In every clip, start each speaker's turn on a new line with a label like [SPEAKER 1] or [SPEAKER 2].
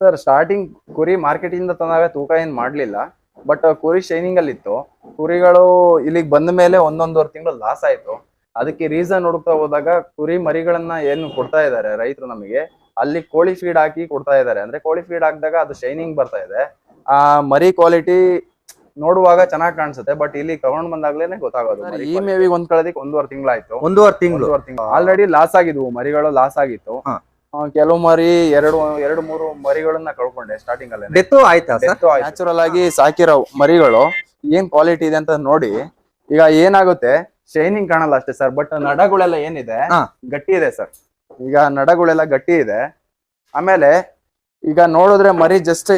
[SPEAKER 1] Sir starting ಕುರಿ market ಇಂದ ತಂದಾಗ ತೂಕ ಏನ್ ಮಾಡ್ಲಿಲ್ಲ. ಬಟ್ ಕುರಿ ಶೈನಿಂಗ್ ಅಲ್ಲಿ ಇತ್ತು. ಕುರಿಗಳು ಇಲ್ಲಿಗೆ ಬಂದ ಮೇಲೆ ಒಂದೊಂದೂವರೆ ತಿಂಗಳು ಲಾಸ್ ಆಯ್ತು. ಅದಕ್ಕೆ ರೀಸನ್ ಹುಡುಕ್ತಾ ಹೋದಾಗ ಕುರಿ ಮರಿಗಳನ್ನ ಏನು ಕೊಡ್ತಾ ಇದ್ದಾರೆ ರೈತರು ನಮಗೆ. ಅಲ್ಲಿ ಕೋಳಿ ಫೀಡ್ ಹಾಕಿ ಕೊಡ್ತಾ ಇದ್ದಾರೆ ಅಂದ್ರೆ ಕೋಳಿ ಫೀಡ್ ಹಾಕಿದಾಗ ಅದು ಶೈನಿಂಗ್ ಬರ್ತಾ ಇದೆ. ಆ ಮರಿ ಕ್ವಾಲಿಟಿ ನೋಡುವಾಗ ಚೆನ್ನಾಗಿ ಕಾಣಿಸುತ್ತೆ. ಬಟ್ ಇಲ್ಲಿ ತಗೊಂಡ್ ಬಂದಾಗ್ಲೇನೆ ಗೊತ್ತಾಗೋದು. ಈ ಮೇವಿಗೆ ಒಂದ್ ಕಳೆದಿಕ್ ಒಂದೂವರೆ ತಿಂಗಳಾಯ್ತು.
[SPEAKER 2] ಒಂದೂವರೆ ತಿಂಗಳು.
[SPEAKER 1] ಆಲ್ರೆಡಿ ಲಾಸ್ ಆಗಿದ್ವು. ಮರಿಗಳು ಲಾಸ್ ಆಗಿತ್ತು. ಕೆಲವು ಮರಿ ಎರಡು ಎರಡು ಮೂರು ಮರಿಗಳನ್ನ ಕಳ್ಕೊಂಡೆ ಸ್ಟಾರ್ಟಿಂಗ್ ಅಲ್ಲಿ
[SPEAKER 2] ಡೆತ್ ಆಯ್ತಾ ಸರ್
[SPEAKER 1] ನ್ಯಾಚುರಲ್ ಆಗಿ ಸಾಕಿರೋ ಮರಿಗಳು ಏನ್ ಕ್ವಾಲಿಟಿ ಇದೆ ಅಂತ ನೋಡಿ ಈಗ ಏನಾಗುತ್ತೆ ಶೈನಿಂಗ್ ಕಾಣಲ್ಲ ಅಷ್ಟೇ ಸರ್ ಬಟ್ ನಡಗಳೆಲ್ಲ ಏನಿದೆ. ಗಟ್ಟಿ ಇದೆ ಸರ್ ಈಗ ನಡಗಳೆಲ್ಲ ಗಟ್ಟಿ ಇದೆ. ಆಮೇಲೆ ಈಗ ನೋಡಿದ್ರೆ ಮರಿ ಜಸ್ಟ್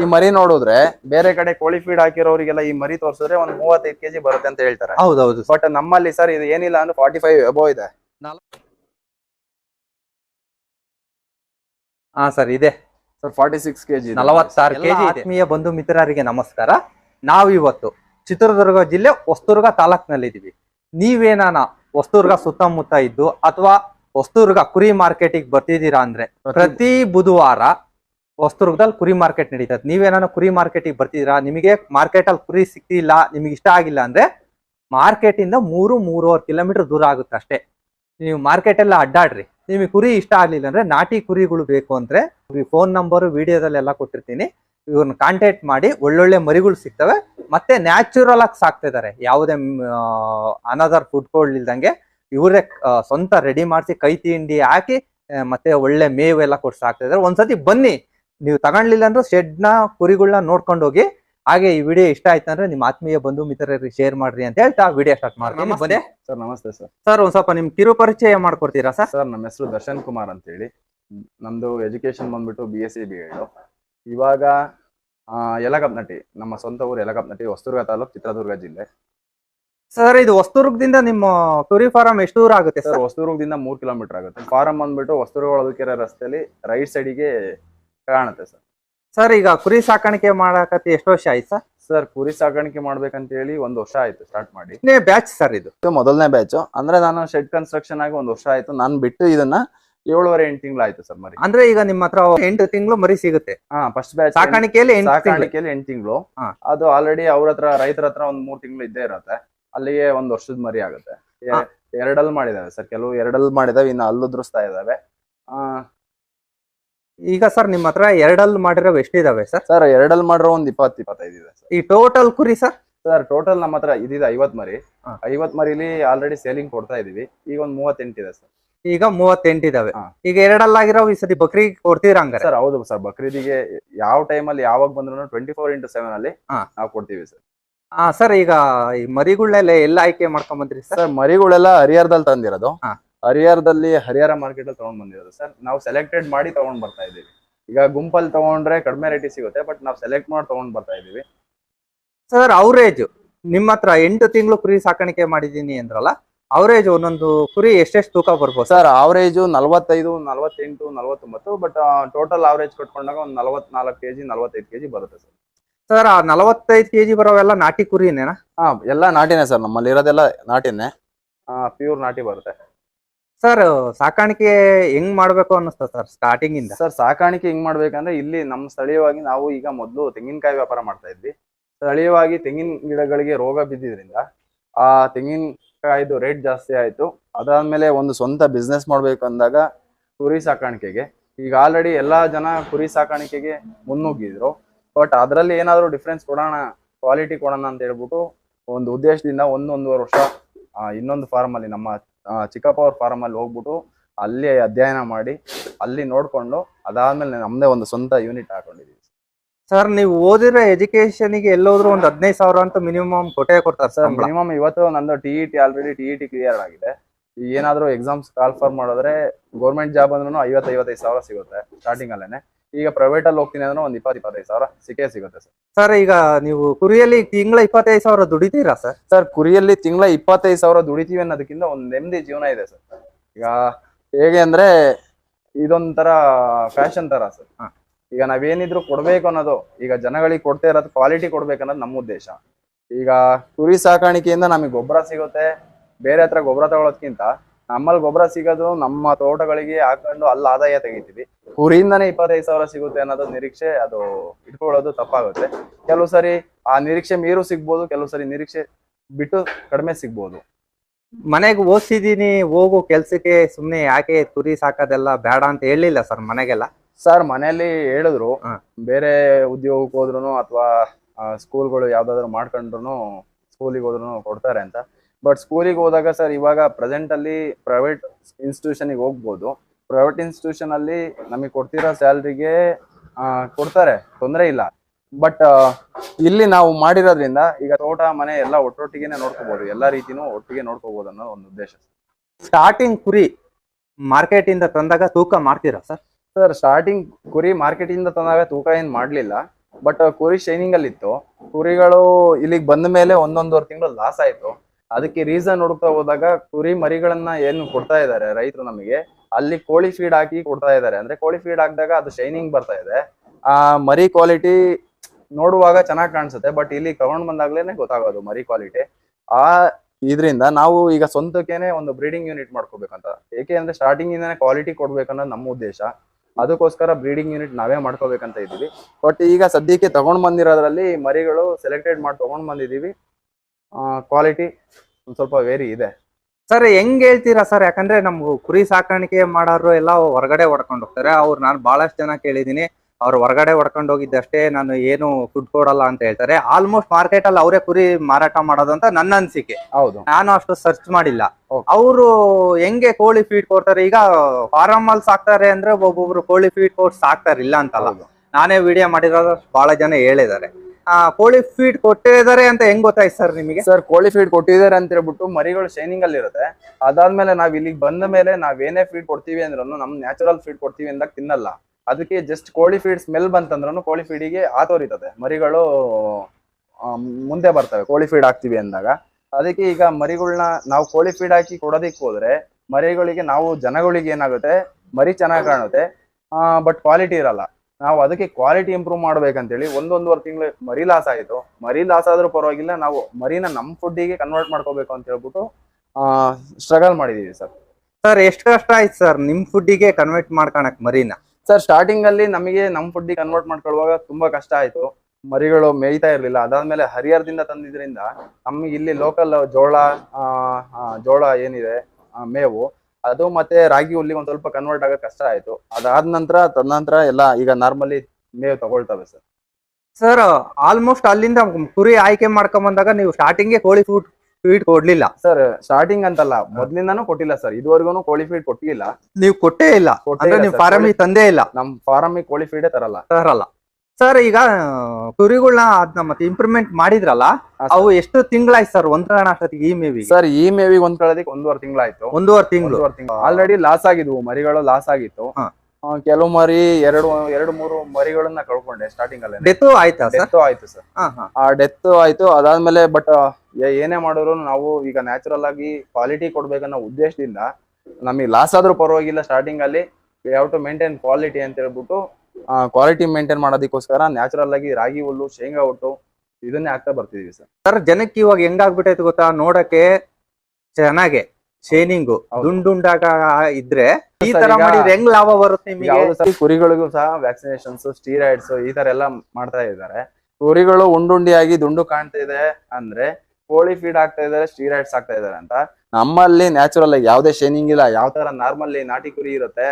[SPEAKER 1] ಈ ಮರಿ ನೋಡಿದ್ರೆ ಬೇರೆ ಕಡೆ ಕೋಳಿ ಫೀಡ್ ಹಾಕಿರೋರಿಗೆಲ್ಲ ಈ ಮರಿ ತೋರಿಸಿದ್ರೆ ಒಂದ್ ಮೂವತ್ತೈದು ಕೆಜಿ ಬರುತ್ತೆ ಅಂತ ಹೇಳ್ತಾರೆ.
[SPEAKER 2] ಹೌದೌದು
[SPEAKER 1] ಬಟ್ ನಮ್ಮಲ್ಲಿ ಸರ್ ಇದು ಏನಿಲ್ಲ ಅಂದ್ರೆ ಫಾರ್ಟಿ ಫೈವ್ ಅಬೋ ಇದೆ.
[SPEAKER 2] ಹಾ ಸರ್ ಇದೆ.
[SPEAKER 1] ಸರ್ ಫಾರ್ಟಿ ಸಿಕ್ಸ್ ಕೆಜಿ
[SPEAKER 2] ನಲವತ್ತಾರು ಕೆಜಿ ಆತ್ಮೀಯ ಬಂಧು ಮಿತ್ರರಿಗೆ ನಮಸ್ಕಾರ. ನಾವು ಇವತ್ತು ಚಿತ್ರದುರ್ಗ ಜಿಲ್ಲೆ ಹೊಸದುರ್ಗ ತಾಲೂಕ್ನಲ್ಲಿದ್ದೀವಿ. ನೀವೇನಾನ ಹೊಸದುರ್ಗ ಸುತ್ತಮುತ್ತ ಇದ್ದು ಅಥವಾ ಹೊಸದುರ್ಗ ಕುರಿ ಮಾರ್ಕೆಟಿಗೆ ಬರ್ತಿದ್ದೀರಾ ಅಂದ್ರೆ ಪ್ರತಿ ಬುಧವಾರ ಹೊಸದುರ್ಗದಲ್ಲಿ ಕುರಿ ಮಾರ್ಕೆಟ್ ನಡೀತದೆ. ನೀವೇನಾನ ಕುರಿ ಮಾರ್ಕೆಟಿಗೆ ಬರ್ತಿದ್ದೀರಾ? ನಿಮಗೆ ಮಾರ್ಕೆಟ್ ಅಲ್ಲಿ ಕುರಿ ಸಿಕ್ತಿಲ್ಲ ನಿಮಗೆ ಇಷ್ಟ ಆಗಿಲ್ಲ ಅಂದ್ರೆ ಮಾರ್ಕೆಟ್ ಇಂದ ಮೂರು ಮೂರುವರೆ ಕಿಲೋಮೀಟರ್ ದೂರ ಆಗುತ್ತೆ ಅಷ್ಟೇ. ನೀವು ಮಾರ್ಕೆಟ್ ಎಲ್ಲ ಅಡ್ಡಾಡ್ರಿ. ನಿಮಗೆ ಕುರಿ ಇಷ್ಟ ಆಗ್ಲಿಲ್ಲ ಅಂದ್ರೆ ನಾಟಿ ಕುರಿಗಳು ಬೇಕು ಅಂದ್ರೆ ಫೋನ್ ನಂಬರ್ ವಿಡಿಯೋದಲ್ಲೆಲ್ಲ ಕೊಟ್ಟಿರ್ತೀನಿ. ಇವ್ರನ್ನ ಕಾಂಟ್ಯಾಕ್ಟ್ ಮಾಡಿ ಒಳ್ಳೊಳ್ಳೆ ಮರಿಗಳು ಸಿಗ್ತವೆ. ಮತ್ತೆ ನ್ಯಾಚುರಲ್ ಆಗಿ ಸಾಕ್ತಾ ಇದ್ದಾರೆ ಯಾವುದೇ ಅನದರ್ ಫುಡ್ ಕೊಡ್ಲಿಲ್ದಂಗೆ ಇವರೇ ಸ್ವಂತ ರೆಡಿ ಮಾಡಿಸಿ ಕೈ ತಿಂಡಿ ಹಾಕಿ ಮತ್ತೆ ಒಳ್ಳೆ ಮೇವೆಲ್ಲ ಕೊಟ್ಟು ಸಾಕ್ತಾ ಇದ್ದಾರೆ ಒಂದ್ಸತಿ ಬನ್ನಿ. ನೀವು ತಗೊಂಡ್ಲಿಲ್ಲ ಅಂದ್ರೆ ಶೆಡ್ನ ಕುರಿಗಳನ್ನ ನೋಡ್ಕೊಂಡು ಹೋಗಿ ಹಾಗೆ ಈ ವಿಡಿಯೋ ಇಷ್ಟ ಆಯ್ತು ಅಂದ್ರೆ ನಿಮ್ಮ ಆತ್ಮೀಯ ಬಂಧು ಮಿತ್ರರಿಗೆ ಶೇರ್ ಮಾಡ್ರಿ ಅಂತ ಹೇಳ್ತಾ ವಿಡಿಯೋ ಸ್ಟಾರ್ಟ್ ಮಾಡ್ತೀನಿ ಬನ್ನಿ.
[SPEAKER 1] ಸರ್ ನಮಸ್ತೆ ಸರ್.
[SPEAKER 2] ಸರ್ ಒಂದ್ ಸ್ವಲ್ಪ ನಿಮ್ ಕಿರು ಪರಿಚಯ ಮಾಡ್ಕೊಡ್ತೀರಾ ಸರ್?
[SPEAKER 1] ಸರ್ ನಮ್ಮ ಹೆಸರು ದರ್ಶನ್ ಕುಮಾರ್ ಅಂತ ಹೇಳಿ ನಮ್ದು ಎಜುಕೇಶನ್ ಬಂದ್ಬಿಟ್ಟು B S C B Ed ಇವಾಗ ಯಲಗಪ್ನಟ್ಟಿ ನಮ್ಮ ಸ್ವಂತ ಊರು ಯಲಗಪ್ನಟ್ಟಿ ವಸ್ತುರ್ಗ ತಾಲೂಕ್ ಚಿತ್ರದುರ್ಗ ಜಿಲ್ಲೆ.
[SPEAKER 2] ಸರ್ ಇದು ಹೊಸದುರ್ಗದಿಂದ ನಿಮ್ಮ ಕುರಿ ಫಾರಂ ಎಷ್ಟು ದೂರ ಆಗುತ್ತೆ
[SPEAKER 1] ಸರ್
[SPEAKER 2] ಸರ್?
[SPEAKER 1] ಹೊಸದುರ್ಗದಿಂದ ಮೂರ್ ಕಿಲೋಮೀಟರ್ ಆಗುತ್ತೆ. ಫಾರಂ ಬಂದ್ಬಿಟ್ಟು ಹೊಸದುರ್ಗ ಒಳದಕೆರೆ ರಸ್ತೆಯಲ್ಲಿ ರೈಟ್ ಸೈಡಿಗೆ ಕಾಣುತ್ತೆ ಸರ್.
[SPEAKER 2] ಸರ್ ಈಗ ಕುರಿ ಸಾಕಾಣಿಕೆ ಮಾಡಕತ್ತಿ ಎಷ್ಟು ವರ್ಷ ಆಯ್ತು ಸರ್?
[SPEAKER 1] ಸರ್ ಕುರಿ ಸಾಕಾಣಿಕೆ ಮಾಡ್ಬೇಕಂತ ಹೇಳಿ ಒಂದ್ ವರ್ಷ ಆಯ್ತು ಸ್ಟಾರ್ಟ್ ಮಾಡಿ.
[SPEAKER 2] ಬ್ಯಾಚ್ ಸರ್ ಇದು?
[SPEAKER 1] ಇದು ಮೊದಲನೇ ಬ್ಯಾಚ್. ಅಂದ್ರೆ ನಾನು ಶೆಡ್ ಕನ್ಸ್ಟ್ರಕ್ಷನ್ ಆಗಿ ಒಂದ್ ವರ್ಷ ಆಯ್ತು. ನಾನು ಬಿಟ್ಟು ಇದನ್ನ ಏಳುವರೆ ಎಂಟು ತಿಂಗಳು ಆಯ್ತು ಸರ್ ಮರಿ.
[SPEAKER 2] ಅಂದ್ರೆ ಈಗ ನಿಮ್ಮ ಹತ್ರ ಎಂಟು ತಿಂಗಳು ಮರಿ ಸಿಗುತ್ತೆ.
[SPEAKER 1] ಹಾ ಫಸ್ಟ್ ಬ್ಯಾಚ್
[SPEAKER 2] ಸಾಕಾಣಿಕೆಯಲ್ಲಿ ಎಂಟು ತಿಂಗಳು.
[SPEAKER 1] ಸಾಕಾಣಿಕೆಯಲ್ಲಿ ಎಂಟು ತಿಂಗಳು.
[SPEAKER 2] ಹಾ.
[SPEAKER 1] ಅದು ಆಲ್ರೆಡಿ ಅವ್ರ ಹತ್ರ ರೈತರ ಹತ್ರ ಒಂದ್ ಮೂರ್ ತಿಂಗಳು ಇದ್ದೇ ಇರತ್ತೆ. ಅಲ್ಲಿಗೆ ಒಂದ್ ವರ್ಷದ ಮರಿ ಆಗುತ್ತೆ. ಎ-
[SPEAKER 2] ಹಾ.
[SPEAKER 1] ಎರಡಲ್ ಮಾಡಿದಾವೆ ಸರ್. ಕೆಲವು ಎರಡಲ್ ಮಾಡಿದಾವೆ ಇನ್ನು ಅಲ್ಲುದ್ರಿಸ್ತಾ ಇದಾವೆ. ಇದಾವೆ
[SPEAKER 2] ಈಗ ಸರ್ ನಿಮ್ಮ ಹತ್ರ ಎರಡಲ್ಲಿ ಮಾಡಿರೋ ಎಷ್ಟಿದಾವೆ ಸರ್?
[SPEAKER 1] ಸರ್ ಎರಡಲ್ ಮಾಡಿರೋ ಒಂದ್ ಇಪ್ಪತ್ತು ಇಪ್ಪತ್ತೈದು ಇದೆ ಸರ್.
[SPEAKER 2] ಈ ಟೋಟಲ್ ಕುರಿ ಸರ್?
[SPEAKER 1] ಸರ್ ಟೋಟಲ್ ನಮ್ಮ ಹತ್ರ ಇದಿದೆ ಐವತ್ ಮರಿ. ಐವತ್ ಮರಿಲಿ ಆಲ್ರೆಡಿ ಸೇಲಿಂಗ್ ಕೊಡ್ತಾ ಇದೀವಿ. ಈಗ ಒಂದ್ ಮೂವತ್ತೆಂಟು ಇದೆ ಸರ್.
[SPEAKER 2] ಈಗ ಮೂವತ್ತೆಂಟು ಇದಾವೆ.
[SPEAKER 1] ಹಾ.
[SPEAKER 2] ಈಗ ಎರಡಲ್ಲಾಗಿರೋ ಈ ಸತಿ ಬಕ್ರಿ ಕೊಡ್ತೀರಾ ಹಂಗಾರೆ?
[SPEAKER 1] ಸರ್ ಹೌದು ಸರ್. ಬಕ್ರೀದಿಗೆ ಯಾವ ಟೈಮಲ್ಲಿ ಯಾವಾಗ ಬಂದ್ರು ಟ್ವೆಂಟಿ ಫೋರ್ ಇಂಟು ಸೆವೆನ್ ಅಲ್ಲಿ. ನಾವು ಕೊಡ್ತೀವಿ ಸರ್.
[SPEAKER 2] ಹಾ ಸರ್ ಈಗ ಈ ಮರಿಗಳೆಲ್ಲ ಎಲ್ಲ ಆಯ್ಕೆ ಮಾಡ್ಕೊಂಡ್ ಬಂದ್ರಿ ಸರ್?
[SPEAKER 1] ಮರಿಗಳೆಲ್ಲ ಹರಿಹರದಲ್ಲಿ ತಂದಿರೋದು. ಹರಿಹರದಲ್ಲಿ ಹರಿಹರ ಮಾರ್ಕೆಟ್ ಅಲ್ಲಿ ತಗೊಂಡ್ ಬಂದಿರೋದು. ಸರ್ ನಾವು ಸೆಲೆಕ್ಟೆಡ್ ಮಾಡಿ ತಗೊಂಡ್ ಬರ್ತಾ ಇದೀವಿ ಈಗ ಗುಂಪಲ್ಲಿ ತಗೊಂಡ್ರೆ ಕಡಿಮೆ ರೇಟಿಗೆ ಸಿಗುತ್ತೆ ಬಟ್ ನಾವು ಸೆಲೆಕ್ಟ್ ಮಾಡಿ ತಗೊಂಡ್ ಬರ್ತಾ ಇದೀವಿ
[SPEAKER 2] ಸರ್ ಅವರೇಜ್ ನಿಮ್ಮ ಹತ್ರ ಎಂಟು ತಿಂಗಳು ಕುರಿ ಸಾಕಾಣಿಕೆ ಮಾಡಿದೀನಿ ಅಂದ್ರಲ್ಲ ಅವರೇಜ್ ಒಂದೊಂದು ಕುರಿ ಎಷ್ಟೆಷ್ಟು ತೂಕ ಬರ್ಬೋದು? ಸರ್
[SPEAKER 1] ಆವರೇಜ್ ಆವರೇಜು ನಲವತ್ತೈದು ನಲವತ್ತೆಂಟು ನಲವತ್ತೊಂಬತ್ತು ಬಟ್ ಟೋಟಲ್ ಆವರೇಜ್ ಕಟ್ಕೊಂಡಾಗ ಒಂದು ನಲವತ್ನಾಲ್ಕು ಕೆಜಿ ನಲವತ್ತೈದು ಕೆಜಿ ಬರುತ್ತೆ ಸರ್
[SPEAKER 2] ಸರ್ ಆ ನಲವತ್ತೈದು ಕೆಜಿ ಬರೋವೆಲ್ಲ ನಾಟಿ ಕುರಿನೇನಾ
[SPEAKER 1] ಹಾ ಎಲ್ಲ ನಾಟಿನೇ ಸರ್ ನಮ್ಮಲ್ಲಿ ಇರೋದೆಲ್ಲ ನಾಟಿನೇ ಪ್ಯೂರ್ ನಾಟಿ ಬರುತ್ತೆ.
[SPEAKER 2] ಸರ್, ಸಾಕಾಣಿಕೆ ಹೆಂಗ್ ಮಾಡ್ಬೇಕು ಅನ್ನಿಸ್ತ ಸರ್ ಸ್ಟಾರ್ಟಿಂಗ್ ಇಂದ
[SPEAKER 1] ಸರ್, ಸಾಕಾಣಿಕೆ ಹೆಂಗ್ ಮಾಡ್ಬೇಕಂದ್ರೆ ಇಲ್ಲಿ ನಮ್ಮ ಸ್ಥಳೀಯವಾಗಿ ನಾವು ಈಗ ಮೊದಲು ತೆಂಗಿನಕಾಯಿ ವ್ಯಾಪಾರ ಮಾಡ್ತಾ ಇದ್ವಿ. ಸ್ಥಳೀಯವಾಗಿ ತೆಂಗಿನ ಗಿಡಗಳಿಗೆ ರೋಗ ಬಿದ್ದಿದ್ರಿಂದ ಆ ತೆಂಗಿನಕಾಯ್ದು ರೇಟ್ ಜಾಸ್ತಿ ಆಯ್ತು. ಅದಾದ್ಮೇಲೆ ಒಂದು ಸ್ವಂತ ಬಿಸ್ನೆಸ್ ಮಾಡ್ಬೇಕು ಅಂದಾಗ ಕುರಿ ಸಾಕಾಣಿಕೆಗೆ. ಈಗ ಆಲ್ರೆಡಿ ಎಲ್ಲಾ ಜನ ಕುರಿ ಸಾಕಾಣಿಕೆಗೆ ಮುನ್ನುಗ್ಗಿದ್ರು. ಬಟ್ ಅದರಲ್ಲಿ ಏನಾದ್ರು ಡಿಫ್ರೆನ್ಸ್ ಕೊಡೋಣ ಕ್ವಾಲಿಟಿ ಕೊಡೋಣ ಅಂತ ಹೇಳ್ಬಿಟ್ಟು ಒಂದು ಉದ್ದೇಶದಿಂದ ಒಂದೊಂದುವರೆ ವರ್ಷ ಇನ್ನೊಂದು ಫಾರ್ಮ್ ಅಲ್ಲಿ ನಮ್ಮ ಚಿಕ್ಕಪ್ಪ ಅವ್ರ ಫಾರ್ಮ್ ಅಲ್ಲಿ ಹೋಗ್ಬಿಟ್ಟು ಅಲ್ಲಿ ಅಧ್ಯಯನ ಮಾಡಿ ಅಲ್ಲಿ ನೋಡ್ಕೊಂಡು ಅದಾದ್ಮೇಲೆ ನಮ್ದೇ ಒಂದು ಸ್ವಂತ ಯೂನಿಟ್ ಹಾಕೊಂಡಿದೀವಿ.
[SPEAKER 2] ಸರ್ ನೀವು ಓದಿರೋ ಎಜುಕೇಶನ್ಗೆ ಎಲ್ಲೋದ್ರು ಒಂದು ಹದಿನೈದು ಸಾವಿರ ಅಂತ ಮಿನಿಮಮ್ ಕೊಟ್ಟೆ ಕೊಡ್ತಾರೆ
[SPEAKER 1] ಸರ್ ಮಿನಿಮಮ್ ಇವತ್ತು ನಂದು T E T already T E T clear ಆಗಿದೆ. ಏನಾದ್ರೂ ಏನಾದ್ರು ಎಕ್ಸಾಮ್ಸ್ ಕಾಲ್ಫರ್ ಮಾಡಿದ್ರೆ ಗೌರ್ಮೆಂಟ್ ಜಾಬ್ ಅಂದ್ರೂ ಐವತ್ತು ಐವತ್ತೈದು ಸಾವಿರ ಸಿಗುತ್ತೆ ಸ್ಟಾರ್ಟಿಂಗ್ ಅಲ್ಲೇನೆ. ಈಗ ಪ್ರೈವೇಟ್ ಅಲ್ಲಿ ಹೋಗ್ತೀನಿ ಅಂದ್ರೆ ಒಂದು ಇಪ್ಪತ್ ಇಪ್ಪತ್ತೈದು ಸಾವಿರ ಸಿಕ್ಕೇ ಸಿಗುತ್ತೆ ಸರ್.
[SPEAKER 2] ಸರ್ ಈಗ ನೀವು ಕುರಿಯಲ್ಲಿ ತಿಂಗಳ ಇಪ್ಪತ್ತೈದು ಸಾವಿರ ದುಡಿತೀರಾ ಸರ್?
[SPEAKER 1] ಸರ್ ಕುರಿಯಲ್ಲಿ ತಿಂಗಳ ಇಪ್ಪತ್ತೈದು ಸಾವಿರ ದುಡಿತೀವಿ ಅನ್ನೋದಕ್ಕಿಂತ ಒಂದ್ ನೆಮ್ಮದಿ ಜೀವನ ಇದೆ ಸರ್. ಈಗ ಹೇಗೆ ಅಂದ್ರೆ ಇದೊಂಥರ ಫ್ಯಾಷನ್ ತರ ಸರ್. ಈಗ ನಾವೇನಿದ್ರು ಕೊಡ್ಬೇಕು ಅನ್ನೋದು ಈಗ ಜನಗಳಿಗೆ ಕೊಡ್ತಾ ಇರೋದು ಕ್ವಾಲಿಟಿ ಕೊಡ್ಬೇಕು ಅನ್ನೋದು ನಮ್ಮ ಉದ್ದೇಶ. ಈಗ ಕುರಿ ಸಾಕಾಣಿಕೆಯಿಂದ ನಮಗೆ ಗೊಬ್ಬರ ಸಿಗುತ್ತೆ ಬೇರೆ ಹತ್ರ ಗೊಬ್ಬರ ತಗೊಳೋದ್ಕಿಂತ ನಮ್ಮಲ್ಲಿ ಗೊಬ್ಬರ ಸಿಗೋದು ನಮ್ಮ ತೋಟಗಳಿಗೆ ಹಾಕೊಂಡು ಅಲ್ಲಿ ಆದಾಯ ತೆಗಿತೀವಿ. ಊರಿಂದನೇ ಇಪ್ಪತ್ತೈದು ಸಾವಿರ ಸಿಗುತ್ತೆ ಅನ್ನೋದು ನಿರೀಕ್ಷೆ ಅದು ಇಟ್ಕೊಳ್ಳೋದು ತಪ್ಪಾಗುತ್ತೆ. ಕೆಲವು ಸರಿ ಆ ನಿರೀಕ್ಷೆ ಮೀರು ಸಿಗ್ಬೋದು ಕೆಲವು ಸರಿ ನಿರೀಕ್ಷೆ ಬಿಟ್ಟು ಕಡಿಮೆ ಸಿಗ್ಬೋದು.
[SPEAKER 2] ಮನೆಗೆ ಓದಿಸಿದೀನಿ ಹೋಗು ಕೆಲ್ಸಕ್ಕೆ ಸುಮ್ನೆ ಯಾಕೆ ಕುರಿ ಸಾಕೋದೆಲ್ಲ ಬೇಡ ಅಂತ ಹೇಳಿಲ್ಲ ಸರ್ ಮನೆಗೆಲ್ಲ?
[SPEAKER 1] ಸರ್ ಮನೆಯಲ್ಲಿ ಹೇಳಿದ್ರು. ಬೇರೆ ಉದ್ಯೋಗಕ್ಕೆ ಹೋದ್ರು ಅಥವಾ ಸ್ಕೂಲ್ಗಳು ಯಾವ್ದಾದ್ರು ಮಾಡ್ಕೊಂಡ್ರು ಸ್ಕೂಲಿಗೆ ಹೋದ್ರು ಕೊಡ್ತಾರೆ ಅಂತ. ಬಟ್ ಸ್ಕೂಲಿಗೆ ಹೋದಾಗ ಸರ್ ಇವಾಗ ಪ್ರೆಸೆಂಟ್ ಅಲ್ಲಿ ಪ್ರೈವೇಟ್ ಇನ್ಸ್ಟಿಟ್ಯೂಷನ್ಗೆ ಹೋಗ್ಬೋದು. ಪ್ರೈವೇಟ್ ಇನ್ಸ್ಟಿಟ್ಯೂಷನ್ ಅಲ್ಲಿ ನಮಗೆ ಕೊಡ್ತಿರೋ ಸ್ಯಾಲ್ರಿಗೆ ಕೊಡ್ತಾರೆ ತೊಂದರೆ ಇಲ್ಲ. ಬಟ್ ಇಲ್ಲಿ ನಾವು ಮಾಡಿರೋದ್ರಿಂದ ಈಗ ತೋಟ ಮನೆ ಎಲ್ಲ ಒಟ್ಟೊಟ್ಟಿಗೆ ನೋಡ್ಕೋಬಹುದು ಎಲ್ಲ ರೀತಿನೂ ಒಟ್ಟಿಗೆ ನೋಡ್ಕೋಬಹುದು ಅನ್ನೋ ಒಂದು ಉದ್ದೇಶ.
[SPEAKER 2] ಸ್ಟಾರ್ಟಿಂಗ್ ಕುರಿ ಮಾರ್ಕೆಟ್ ಇಂದ ತಂದಾಗ ತೂಕ ಮಾಡ್ತೀರಾ ಸರ್
[SPEAKER 1] ಸರ್ ಸ್ಟಾರ್ಟಿಂಗ್ ಕುರಿ ಮಾರ್ಕೆಟ್ ಇಂದ ತಂದಾಗ ತೂಕ ಏನ್ ಮಾಡ್ಲಿಲ್ಲ. ಬಟ್ ಕುರಿ ಶೈನಿಂಗ್ ಅಲ್ಲಿ ಇತ್ತು ಕುರಿಗಳು ಇಲ್ಲಿಗೆ ಬಂದ ಮೇಲೆ ಒಂದೊಂದೂವರೆ ತಿಂಗಳು ಲಾಸ್ ಆಯ್ತು. ಅದಕ್ಕೆ ರೀಸನ್ ಹುಡುಕ್ತಾ ಹೋದಾಗ ಕುರಿ ಮರಿಗಳನ್ನ ಏನು ಕೊಡ್ತಾ ಇದ್ದಾರೆ ರೈತರು ನಮಗೆ. ಅಲ್ಲಿ ಕೋಳಿ ಫೀಡ್ ಹಾಕಿ ಕೊಡ್ತಾ ಇದ್ದಾರೆ. ಅಂದ್ರೆ ಕೋಳಿ ಫೀಡ್ ಹಾಕಿದಾಗ ಅದು ಶೈನಿಂಗ್ ಬರ್ತಾ ಇದೆ. ಆ ಮರಿ ಕ್ವಾಲಿಟಿ ನೋಡುವಾಗ ಚೆನ್ನಾಗಿ ಕಾಣಿಸುತ್ತೆ. ಬಟ್ ಇಲ್ಲಿ ತಗೊಂಡ್ ಬಂದಾಗ್ಲೇನೆ ಗೊತ್ತಾಗೋದು ಮರಿ ಕ್ವಾಲಿಟಿ ಆ ಇದರಿಂದ ನಾವು ಈಗ ಸ್ವಂತಕ್ಕೇನೆ ಒಂದು ಬ್ರೀಡಿಂಗ್ ಯೂನಿಟ್ ಮಾಡ್ಕೋಬೇಕಂತ. ಏಕೆ ಅಂದ್ರೆ ಸ್ಟಾರ್ಟಿಂಗ್ ಇಂದಾನೆ ಕ್ವಾಲಿಟಿ ಕೊಡ್ಬೇಕನ್ನೋದು ನಮ್ಮ ಉದ್ದೇಶ. ಅದಕ್ಕೋಸ್ಕರ ಬ್ರೀಡಿಂಗ್ ಯೂನಿಟ್ ನಾವೇ ಮಾಡ್ಕೋಬೇಕಂತ ಇದ್ದೀವಿ. ಬಟ್ ಈಗ ಸದ್ಯಕ್ಕೆ ತಗೊಂಡ್ ಬಂದಿರೋದ್ರಲ್ಲಿ ಮರಿಗಳು ಸೆಲೆಕ್ಟೆಡ್ ಮಾಡಿ ತಗೊಂಡ್ ಬಂದಿದೀವಿ ಕ್ವಾಲಿಟಿ ಒಂದ್ ಸ್ವಲ್ಪ ವೇರಿ ಇದೆ.
[SPEAKER 2] ಸರ್ ಹೆಂಗ್ ಹೇಳ್ತೀರಾ ಸರ್ ಯಾಕಂದ್ರೆ ನಮ್ಗೆ ಕುರಿ ಸಾಕಾಣಿಕೆ ಮಾಡೋರು ಎಲ್ಲ ಹೊರಗಡೆ ಹೊಡ್ಕೊಂಡು ಹೋಗ್ತಾರೆ. ಅವ್ರು ನಾನು ಬಹಳಷ್ಟು ಜನ ಕೇಳಿದೀನಿ ಅವ್ರು ಹೊರಗಡೆ ಹೊಡ್ಕೊಂಡು ಹೋಗಿದ್ದಷ್ಟೇ ನಾನು ಏನು ಫುಡ್ ಕೊಡಲ್ಲ ಅಂತ ಹೇಳ್ತಾರೆ. ಆಲ್ಮೋಸ್ಟ್ ಮಾರ್ಕೆಟ್ ಅಲ್ಲಿ ಅವರೇ ಕುರಿ ಮಾರಾಟ ಮಾಡೋದು ಅಂತ ನನ್ನ ಅನ್ಸಿಕೆ.
[SPEAKER 1] ಹೌದು.
[SPEAKER 2] ನಾನು ಅಷ್ಟು ಸರ್ಚ್ ಮಾಡಿಲ್ಲ. ಅವರು ಹೆಂಗೆ ಕೋಳಿ ಫೀಡ್ ಕೊಡ್ತಾರೆ? ಈಗ ಫಾರಂ ಅಲ್ಲಿ ಸಾಕ್ತಾರೆ ಅಂದ್ರೆ ಒಬ್ಬೊಬ್ರು ಕೋಳಿ ಫೀಡ್ ಕೊಟ್ಟು ಸಾಕ್ತಾರೆ ಇಲ್ಲ ಅಂತಲ್ಲ. ನಾನೇ ವಿಡಿಯೋ ಮಾಡಿರೋದು ಬಹಳ ಜನ ಹೇಳಿದ್ದಾರೆ. ಕೋಳಿ ಫೀಡ್ ಕೊಟ್ಟಿದ್ದಾರೆ ಅಂತ ಹೆಂಗ್ ಗೊತ್ತಾಯ್ತು ಸರ್ ನಿಮಗೆ?
[SPEAKER 1] ಸರ್ ಕೋಳಿ ಫೀಡ್ ಕೊಟ್ಟಿದ್ದಾರೆ ಅಂತ ಹೇಳ್ಬಿಟ್ಟು ಮರಿಗಳು ಶೈನಿಂಗ್ ಅಲ್ಲಿ ಇರುತ್ತೆ. ಅದಾದ್ಮೇಲೆ ನಾವ್ ಇಲ್ಲಿಗೆ ಬಂದ ಮೇಲೆ ನಾವ್ ಏನೇ ಫೀಡ್ ಕೊಡ್ತೀವಿ ಅಂದ್ರೂ ನಮ್ ನ್ಯಾಚುರಲ್ ಫೀಡ್ ಕೊಡ್ತೀವಿ ಅಂದಾಗ ತಿನ್ನಲ್ಲ. ಅದಕ್ಕೆ ಜಸ್ಟ್ ಕೋಳಿ ಫೀಡ್ ಸ್ಮೆಲ್ ಬಂತಂದ್ರೂ ಕೋಳಿ ಫೀಡಿಗೆ ಆತೋರಿತದೆ ಮರಿಗಳು ಮುಂದೆ ಬರ್ತವೆ, ಕೋಳಿ ಫೀಡ್ ಹಾಕ್ತಿವಿ ಅಂದಾಗ. ಅದಕ್ಕೆ ಈಗ ಮರಿಗಳನ್ನ ನಾವು ಕೋಳಿ ಫೀಡ್ ಹಾಕಿ ಕೊಡೋದಿಕ್ ಹೋದ್ರೆ ಮರಿಗಳಿಗೆ ನಾವು ಜನಗಳಿಗೆ ಏನಾಗುತ್ತೆ, ಮರಿ ಚೆನ್ನಾಗಿ ಕಾಣುತ್ತೆ. ಬಟ್ ಕ್ವಾಲಿಟಿ ಇರಲ್ಲ. ನಾವು ಅದಕ್ಕೆ ಕ್ವಾಲಿಟಿ ಇಂಪ್ರೂವ್ ಮಾಡ್ಬೇಕಂತೇಳಿ ಒಂದೊಂದುವರೆ ತಿಂಗಳು ಮರಿ ಲಾಸ್ ಆಯಿತು. ಮರಿ ಲಾಸ್ ಆದ್ರೂ ಪರವಾಗಿಲ್ಲ ನಾವು ಮರಿನ ನಮ್ಮ ಫುಡ್ಡಿಗೆ ಕನ್ವರ್ಟ್ ಮಾಡ್ಕೋಬೇಕು ಅಂತ ಹೇಳ್ಬಿಟ್ಟು ಸ್ಟ್ರಗಲ್ ಮಾಡಿದೀವಿ ಸರ್
[SPEAKER 2] ಸರ್ ಎಷ್ಟು ಕಷ್ಟ ಆಯ್ತು ಸರ್ ನಿಮ್ ಫುಡ್ಡಿಗೆ ಕನ್ವರ್ಟ್ ಮಾಡ್ಕೊಳಕ್ ಮರಿನ?
[SPEAKER 1] ಸರ್ ಸ್ಟಾರ್ಟಿಂಗ್ ಅಲ್ಲಿ ನಮಗೆ ನಮ್ಮ ಫುಡ್ಡಿಗೆ ಕನ್ವರ್ಟ್ ಮಾಡ್ಕೊಳ್ಳುವಾಗ ತುಂಬಾ ಕಷ್ಟ ಆಯ್ತು. ಮರಿಗಳು ಮೇಯ್ತಾ ಇರ್ಲಿಲ್ಲ. ಅದಾದ್ಮೇಲೆ ಹರಿಹರದಿಂದ ತಂದಿದ್ರಿಂದ ನಮ್ಗೆ ಇಲ್ಲಿ ಲೋಕಲ್ ಜೋಳ ಜೋಳ ಏನಿದೆ ಮೇವು ಅದು ಮತ್ತೆ ರಾಗಿ ಹುಲ್ಲಿ ಒಂದ್ ಸ್ವಲ್ಪ ಕನ್ವರ್ಟ್ ಆಗೋದು ಕಷ್ಟ ಆಯ್ತು. ಅದಾದ ನಂತರ ತದನಂತರ ಎಲ್ಲ ಈಗ ನಾರ್ಮಲಿ ಮೇವು ತಗೊಳ್ತವೆ ಸರ್.
[SPEAKER 2] ಸರ್ ಆಲ್ಮೋಸ್ಟ್ ಅಲ್ಲಿಂದ ಕುರಿ ಆಯ್ಕೆ ಮಾಡ್ಕೊಂಡ್ ಬಂದಾಗ ನೀವು ಸ್ಟಾರ್ಟಿಂಗ್ಗೆ ಕೋಳಿ ಫುಡ್ ಫೀಡ್ ಕೊಡ್ಲಿಲ್ಲ.
[SPEAKER 1] ಸರ್ ಸ್ಟಾರ್ಟಿಂಗ್ ಅಂತಲ್ಲ ಮೊದ್ಲಿಂದಾನು ಕೊಟ್ಟಿಲ್ಲ ಸರ್ ಇದುವರೆಗೂ ಕೋಳಿ ಫೀಡ್ ಕೊಟ್ಟಿಲ್ಲ.
[SPEAKER 2] ನೀವು ಕೊಟ್ಟೇ ಇಲ್ಲ.
[SPEAKER 1] ಕೊಟ್ಟೇ
[SPEAKER 2] ಅಂದ್ರೆ
[SPEAKER 1] ಇಲ್ಲ
[SPEAKER 2] ನೀವು
[SPEAKER 1] sir.
[SPEAKER 2] ಫಾರಂ ತಂದೇ ಇಲ್ಲ.
[SPEAKER 1] ನಮ್ ಫಾರಂ ಕೋಳಿ ಫೀಡೇ ತರಲ್ಲ.
[SPEAKER 2] ತರಲ್ಲ. ಸರ್ ಈಗ ಕುರಿಗಳನ್ನ ಅದನ್ನ ಮತ್ತೆ ಇಂಪ್ರೂವ್ಮೆಂಟ್ ಮಾಡಿದ್ರಲ್ಲ ಅವು ಎಷ್ಟು ತಿಂಗಳಾಯ್ತು ಸರ್ ಒಂದ್ ಅಷ್ಟೊತ್ತಿಗೆ ಈ ಮೇವಿ
[SPEAKER 1] ಸರ್ ಈ ಮೇವಿ ಒಂದ್ ಕಳದಿಕ್ ಒಂದೂವರೆ ತಿಂಗಳಾಯ್ತು.
[SPEAKER 2] ಒಂದೂವರೆ ತಿಂಗಳು.
[SPEAKER 1] ಆಲ್ರೆಡಿ ಲಾಸ್ ಆಗಿದ್ವು ಮರಿಗಳು ಲಾಸ್ ಆಗಿತ್ತು. ಕೆಲವು ಮರಿ ಎರಡು ಎರಡು ಮೂರು ಮರಿಗಳನ್ನ ಕಳ್ಕೊಂಡೆ ಸ್ಟಾರ್ಟಿಂಗ್ ಅಲ್ಲಿ
[SPEAKER 2] ಡೆತ್ ಆಯ್ತಾ
[SPEAKER 1] ಡೆತ್ ಆಯ್ತು ಸರ್ ಆ ಡೆತ್ ಆಯ್ತು. ಅದಾದ್ಮೇಲೆ ಬಟ್ ಏನೇ ಮಾಡಿದ್ರು ನಾವು ಈಗ ನ್ಯಾಚುರಲ್ ಆಗಿ ಕ್ವಾಲಿಟಿ ಕೊಡ್ಬೇಕನ್ನೋ ಉದ್ದೇಶದಿಂದ ನಮಗೆ ಲಾಸ್ ಆದ್ರೂ ಪರವಾಗಿಲ್ಲ ಸ್ಟಾರ್ಟಿಂಗ್ ಅಲ್ಲಿ. ಯಾವ ಟು ಮೇಂಟೈನ್ ಕ್ವಾಲಿಟಿ ಅಂತ ಹೇಳ್ಬಿಟ್ಟು ಕ್ವಾಲಿಟಿ ಮೇಂಟೈನ್ ಮಾಡೋದಕ್ಕೋಸ್ಕರ ನ್ಯಾಚುರಲ್ ಆಗಿ ರಾಗಿ ಹುಲ್ಲು ಶೇಂಗಾ ಒಟ್ಟು ಇದನ್ನೇ ಹಾಕ್ತಾ ಬರ್ತಿದೀವಿ ಸರ್
[SPEAKER 2] ಸರ್ ಜನಕ್ಕೆ ಇವಾಗ ಹೆಂಗಾಗ್ಬಿಟ್ಟೈತೆ ಗೊತ್ತಾ? ನೋಡಕ್ಕೆ ಚೆನ್ನಾಗೆ ಶೇನಿಂಗು. ದುಂಡುಂಡಾಗ ಇದ್ರೆ ಈ ತರ ಮಾಡಿದ್ರೆ ಹೆಂಗ್ ಲಾಭ ಬರುತ್ತೆ ನಿಮಗೆ?
[SPEAKER 1] ಕುರಿಗಳಿಗೂ ಸಹ ವ್ಯಾಕ್ಸಿನೇಷನ್ಸ್ ಸ್ಟೀರಾಯ್ಡ್ಸ್ ಈ ತರ ಎಲ್ಲ ಮಾಡ್ತಾ ಇದ್ದಾರೆ. ಕುರಿಗಳು ಉಂಡುಂಡಿಯಾಗಿ ದುಂಡು ಕಾಣ್ತಾ ಇದೆ ಅಂದ್ರೆ ಕೋಳಿ ಫೀಡ್ ಆಗ್ತಾ ಇದಾರೆ ಸ್ಟೀರಾಯ್ಡ್ಸ್ ಆಗ್ತಾ ಇದಾರೆ ಅಂತ. ನಮ್ಮಲ್ಲಿ ನ್ಯಾಚುರಲ್ ಆಗಿ ಯಾವ್ದೇ ಶೇನಿಂಗ್ ಇಲ್ಲ, ಯಾವ ತರ ನಾರ್ಮಲ್ಲಿ ನಾಟಿ ಕುರಿ ಇರುತ್ತೆ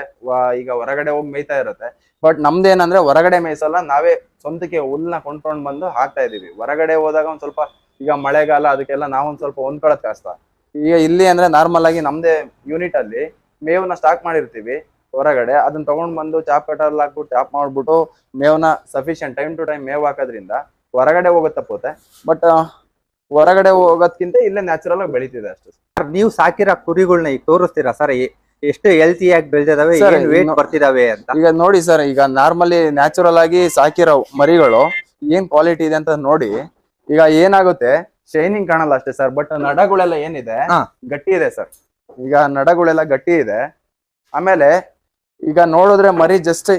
[SPEAKER 1] ಈಗ ಹೊರಗಡೆ ಹೋಗಿ ಮೇಯ್ತಾ ಇರುತ್ತೆ. ಬಟ್ ನಮ್ದೇನಂದ್ರೆ ಹೊರಗಡೆ ಮೇಯ್ಸಲ್ಲ, ನಾವೇ ಸ್ವಂತಕ್ಕೆ ಹುಲ್ನ ಕೊಂಡ್ಕೊಂಡ್ ಬಂದು ಹಾಕ್ತಾ ಇದೀವಿ ಹೊರಗಡೆ ಹೋದಾಗ ಒಂದ್ ಸ್ವಲ್ಪ ಈಗ ಮಳೆಗಾಲ, ಅದಕ್ಕೆಲ್ಲ ನಾವೊಂದ್ ಸ್ವಲ್ಪ ಹೊಂದ್ಕೊಳತ್ ಕಷ್ಟ. ಈಗ ಇಲ್ಲಿ ಅಂದ್ರೆ ನಾರ್ಮಲ್ ಆಗಿ ನಮ್ದೇ ಯೂನಿಟ್ ಅಲ್ಲಿ ಮೇವನ್ನ ಸ್ಟಾಕ್ ಮಾಡಿರ್ತೀವಿ ಹೊರಗಡೆ. ಅದನ್ನ ತಗೊಂಡ್ ಬಂದು ಚಾಪ್ ಕಟರ್ ಹಾಕ್ಬಿಟ್ಟು ಚಾಪ್ ಮಾಡ್ಬಿಟ್ಟು ಮೇವ್ನ ಸಫಿಶಿಯಂಟ್ ಟೈಮ್ ಟು ಟೈಮ್ ಮೇವ್ ಹಾಕೋದ್ರಿಂದ ಹೊರಗಡೆ ಹೋಗೋದ್ ತಪ್ಪುತ್ತೆ ಬಟ್ ಹೊರಗಡೆ ಹೋಗೋದ್ಕಿಂತ ಇಲ್ಲೇ ನ್ಯಾಚುರಲ್ ಆಗಿ ಬೆಳೀತಿದೆ ಅಷ್ಟೇ.
[SPEAKER 2] ನೀವು ಸಾಕಿರೋ ಕುರಿಗಳನ್ನ ಈಗ ತೋರಿಸ್ತೀರಾ? ಸರ್ ಎಷ್ಟು ಹೆಲ್ತಿಯಾಗಿ ಬೆಳೆದಿದಾವೆ
[SPEAKER 1] Sir,
[SPEAKER 2] ಏನ್ ವೇಟ್
[SPEAKER 1] ಇನ್ನು-
[SPEAKER 2] ಬರ್ತಿದಾವೆ ಅಂತ?
[SPEAKER 1] ಈಗ ನೋಡಿ ಸರ್ ಈಗ ನಾರ್ಮಲಿ ನ್ಯಾಚುರಲ್ ಆಗಿ ಸಾಕಿರೋ ಮರಿಗಳು ಏನ್ ಕ್ವಾಲಿಟಿ ಇದೆ ಅಂತ ನೋಡಿ ಈಗ ಏನಾಗುತ್ತೆ? ಶೈನಿಂಗ್ ಕಾಣಲ್ಲ ಅಷ್ಟೇ ಸರ್ ಬಟ್ ನಡಗಳೆಲ್ಲ ಏನಿದೆ?
[SPEAKER 2] ಹಾ.
[SPEAKER 1] ಗಟ್ಟಿ ಇದೆ ಸರ್. ಈಗ ನಡಗಳೆಲ್ಲ ಗಟ್ಟಿ ಇದೆ. ಆಮೇಲೆ ಈಗ ನೋಡಿದ್ರೆ ಮರಿ ಜಸ್ಟ್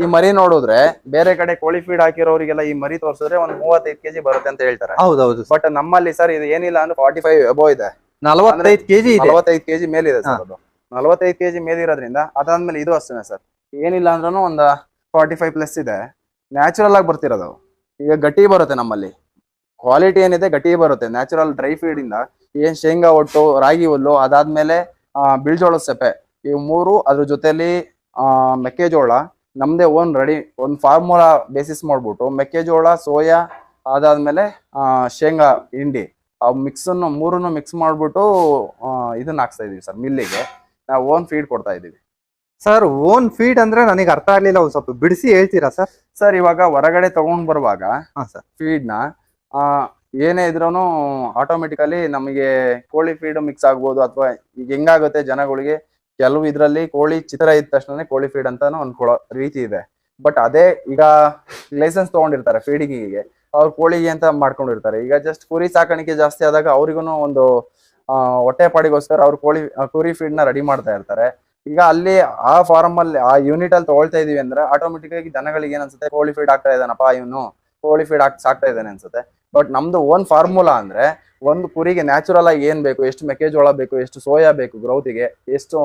[SPEAKER 1] ಈ ಮರಿ ನೋಡಿದ್ರೆ ಬೇರೆ ಕಡೆ ಕೋಳಿ ಫೀಡ್ ಹಾಕಿರೋರಿಗೆಲ್ಲ ಈ ಮರಿ ತೋರಿಸಿದ್ರೆ ಒಂದ್ ಮೂವತ್ತೈದು ಕೆಜಿ ಬರುತ್ತೆ ಅಂತ ಹೇಳ್ತಾರೆ.
[SPEAKER 2] ಹೌದೌದು.
[SPEAKER 1] ಬಟ್ ನಮ್ಮಲ್ಲಿ ಸರ್ ಇದು ಏನಿಲ್ಲ ಅಂದ್ರೆ ಫಾರ್ಟಿ ಫೈವ್ ಎಬೋ ಇದೆ.
[SPEAKER 2] ನಲವತ್ತೈದು ಕೆಜಿ ಇದೆ.
[SPEAKER 1] ನಲವತ್ತೈದು ಕೆಜಿ ಮೇಲಿದೆ ಸರ್ ಅದು. ನಲವತ್ತೈದು ಕೆಜಿ ಮೇಲಿರೋದ್ರಿಂದ ಅದಾದ್ಮೇಲೆ ಇದು ಅಷ್ಟೇ ಸರ್. ಏನಿಲ್ಲ ಅಂದ್ರೂ ಒಂದು ಫಾರ್ಟಿ ಫೈವ್ ಪ್ಲಸ್ ಇದೆ. ನ್ಯಾಚುರಲ್ ಆಗಿ ಬರ್ತಿರೋದು ಈಗ ಗಟ್ಟಿ ಬರುತ್ತೆ ನಮ್ಮಲ್ಲಿ. ಕ್ವಾಲಿಟಿ ಏನಿದೆ ಗಟ್ಟಿ ಬರುತ್ತೆ. ನ್ಯಾಚುರಲ್ ಡ್ರೈ ಫೀಡ್ ಇಂದ ಏನ್ ಶೇಂಗಾ ಒಟ್ಟು ರಾಗಿ ಹುಲ್ಲು ಅದಾದ್ಮೇಲೆ ಆ, ಬಿಳ್ಜೋಳದ ಸೆಪೆ ಈ ಮೂರು ಅದ್ರ ಜೊತೆಲಿ ಆ, ಮೆಕ್ಕೆಜೋಳ. ನಮ್ದೇ ಓನ್ ರೆಡಿ ಒಂದು ಫಾರ್ಮುಲಾ ಬೇಸಿಸ್ ಮಾಡ್ಬಿಟ್ಟು ಮೆಕ್ಕೆಜೋಳ ಸೋಯಾ ಅದಾದ್ಮೇಲೆ ಆ, ಶೇಂಗಾ ಹಿಂಡಿ. ಆ ಮಿಕ್ಸನ್ನು ಮೂರನ್ನು ಮಿಕ್ಸ್ ಮಾಡಿಬಿಟ್ಟು ಇದನ್ನ ಹಾಕ್ಸ್ತಾ ಇದೀವಿ ಸರ್ ಮಿಲ್ಲಿಗೆ. ನಾವು ಓನ್ ಫೀಡ್ ಕೊಡ್ತಾ ಇದೀವಿ.
[SPEAKER 2] ಸರ್ ಓನ್ ಫೀಡ್ ಅಂದ್ರೆ ನನಗೆ ಅರ್ಥ ಆಗ್ಲಿಲ್ಲ ಒಂದ್ ಸ್ವಲ್ಪ. ಬಿಡಿಸಿ ಹೇಳ್ತೀರಾ ಸರ್?
[SPEAKER 1] ಸರ್ ಇವಾಗ ಹೊರಗಡೆ ತಗೊಂಡ್ ಬರುವಾಗ
[SPEAKER 2] ಹಾ ಸರ್.
[SPEAKER 1] ಫೀಡ್ನ ಆ, ಏನೇ ಇದ್ರೂ ಆಟೋಮೆಟಿಕಲಿ ನಮಗೆ ಕೋಳಿ ಫೀಡ್ ಮಿಕ್ಸ್ ಆಗ್ಬೋದು ಅಥವಾ ಈಗ ಹೆಂಗಾಗುತ್ತೆ ಜನಗಳಿಗೆ. ಕೆಲವು ಇದರಲ್ಲಿ ಕೋಳಿ ಚಿತ್ರ ಇದ್ದ ತಕ್ಷಣ ಕೋಳಿ ಫೀಡ್ ಅಂತ ಅನ್ಕೊಳ್ಳೋ ರೀತಿ ಇದೆ. ಬಟ್ ಅದೇ ಈಗ ಲೈಸೆನ್ಸ್ ತಗೊಂಡಿರ್ತಾರೆ ಫೀಡಿಂಗಿಗೆ ಅವ್ರು ಕೋಳಿಗೆ ಅಂತ ಮಾಡ್ಕೊಂಡಿರ್ತಾರೆ. ಈಗ ಜಸ್ಟ್ ಕುರಿ ಸಾಕಾಣಿಕೆ ಜಾಸ್ತಿ ಆದಾಗ ಅವ್ರಿಗೂ ಒಂದು ಹೊಟ್ಟೆ ಪಾಡಿಗೋಸ್ಕರ ಅವ್ರು ಕೋಳಿ ಕುರಿ ಫೀಡ್ನ ರೆಡಿ ಮಾಡ್ತಾ ಇರ್ತಾರೆ. ಈಗ ಅಲ್ಲಿ ಆ ಫಾರ್ಮ್ ಅಲ್ಲಿ, ಆ ಯೂನಿಟ್ ಅಲ್ಲಿ ತಗೊಳ್ತಾ ಇದೀವಿ ಅಂದ್ರೆ ಆಟೋಮೆಟಿಕ್ ಆಗಿ ದನಗಳಿಗೆ ಏನ್ ಅನ್ಸುತ್ತೆ? ಕೋಳಿ ಫೀಡ್ ಆಗ್ತಾ ಇದ್ದಾನಪ್ಪ ಇವನು. ಕೋಳಿ ಫೀಡ್ ಹಾಕ್, ಸಾಕ್ತಾ ಇದ್ದಾನೆ ಅನ್ಸುತ್ತೆ. ಬಟ್ ನಮ್ದು ಓನ್ ಫಾರ್ಮುಲಾ ಅಂದ್ರೆ ಒಂದು ಕುರಿಗೆ ನ್ಯಾಚುರಲ್ ಆಗಿ ಏನ್ ಬೇಕು? ಎಷ್ಟು ಮೆಕ್ಕೆಜೋಳ ಬೇಕು? ಎಷ್ಟು ಸೋಯಾ ಬೇಕು ಗ್ರೌತಿಗೆ ಎಷ್ಟು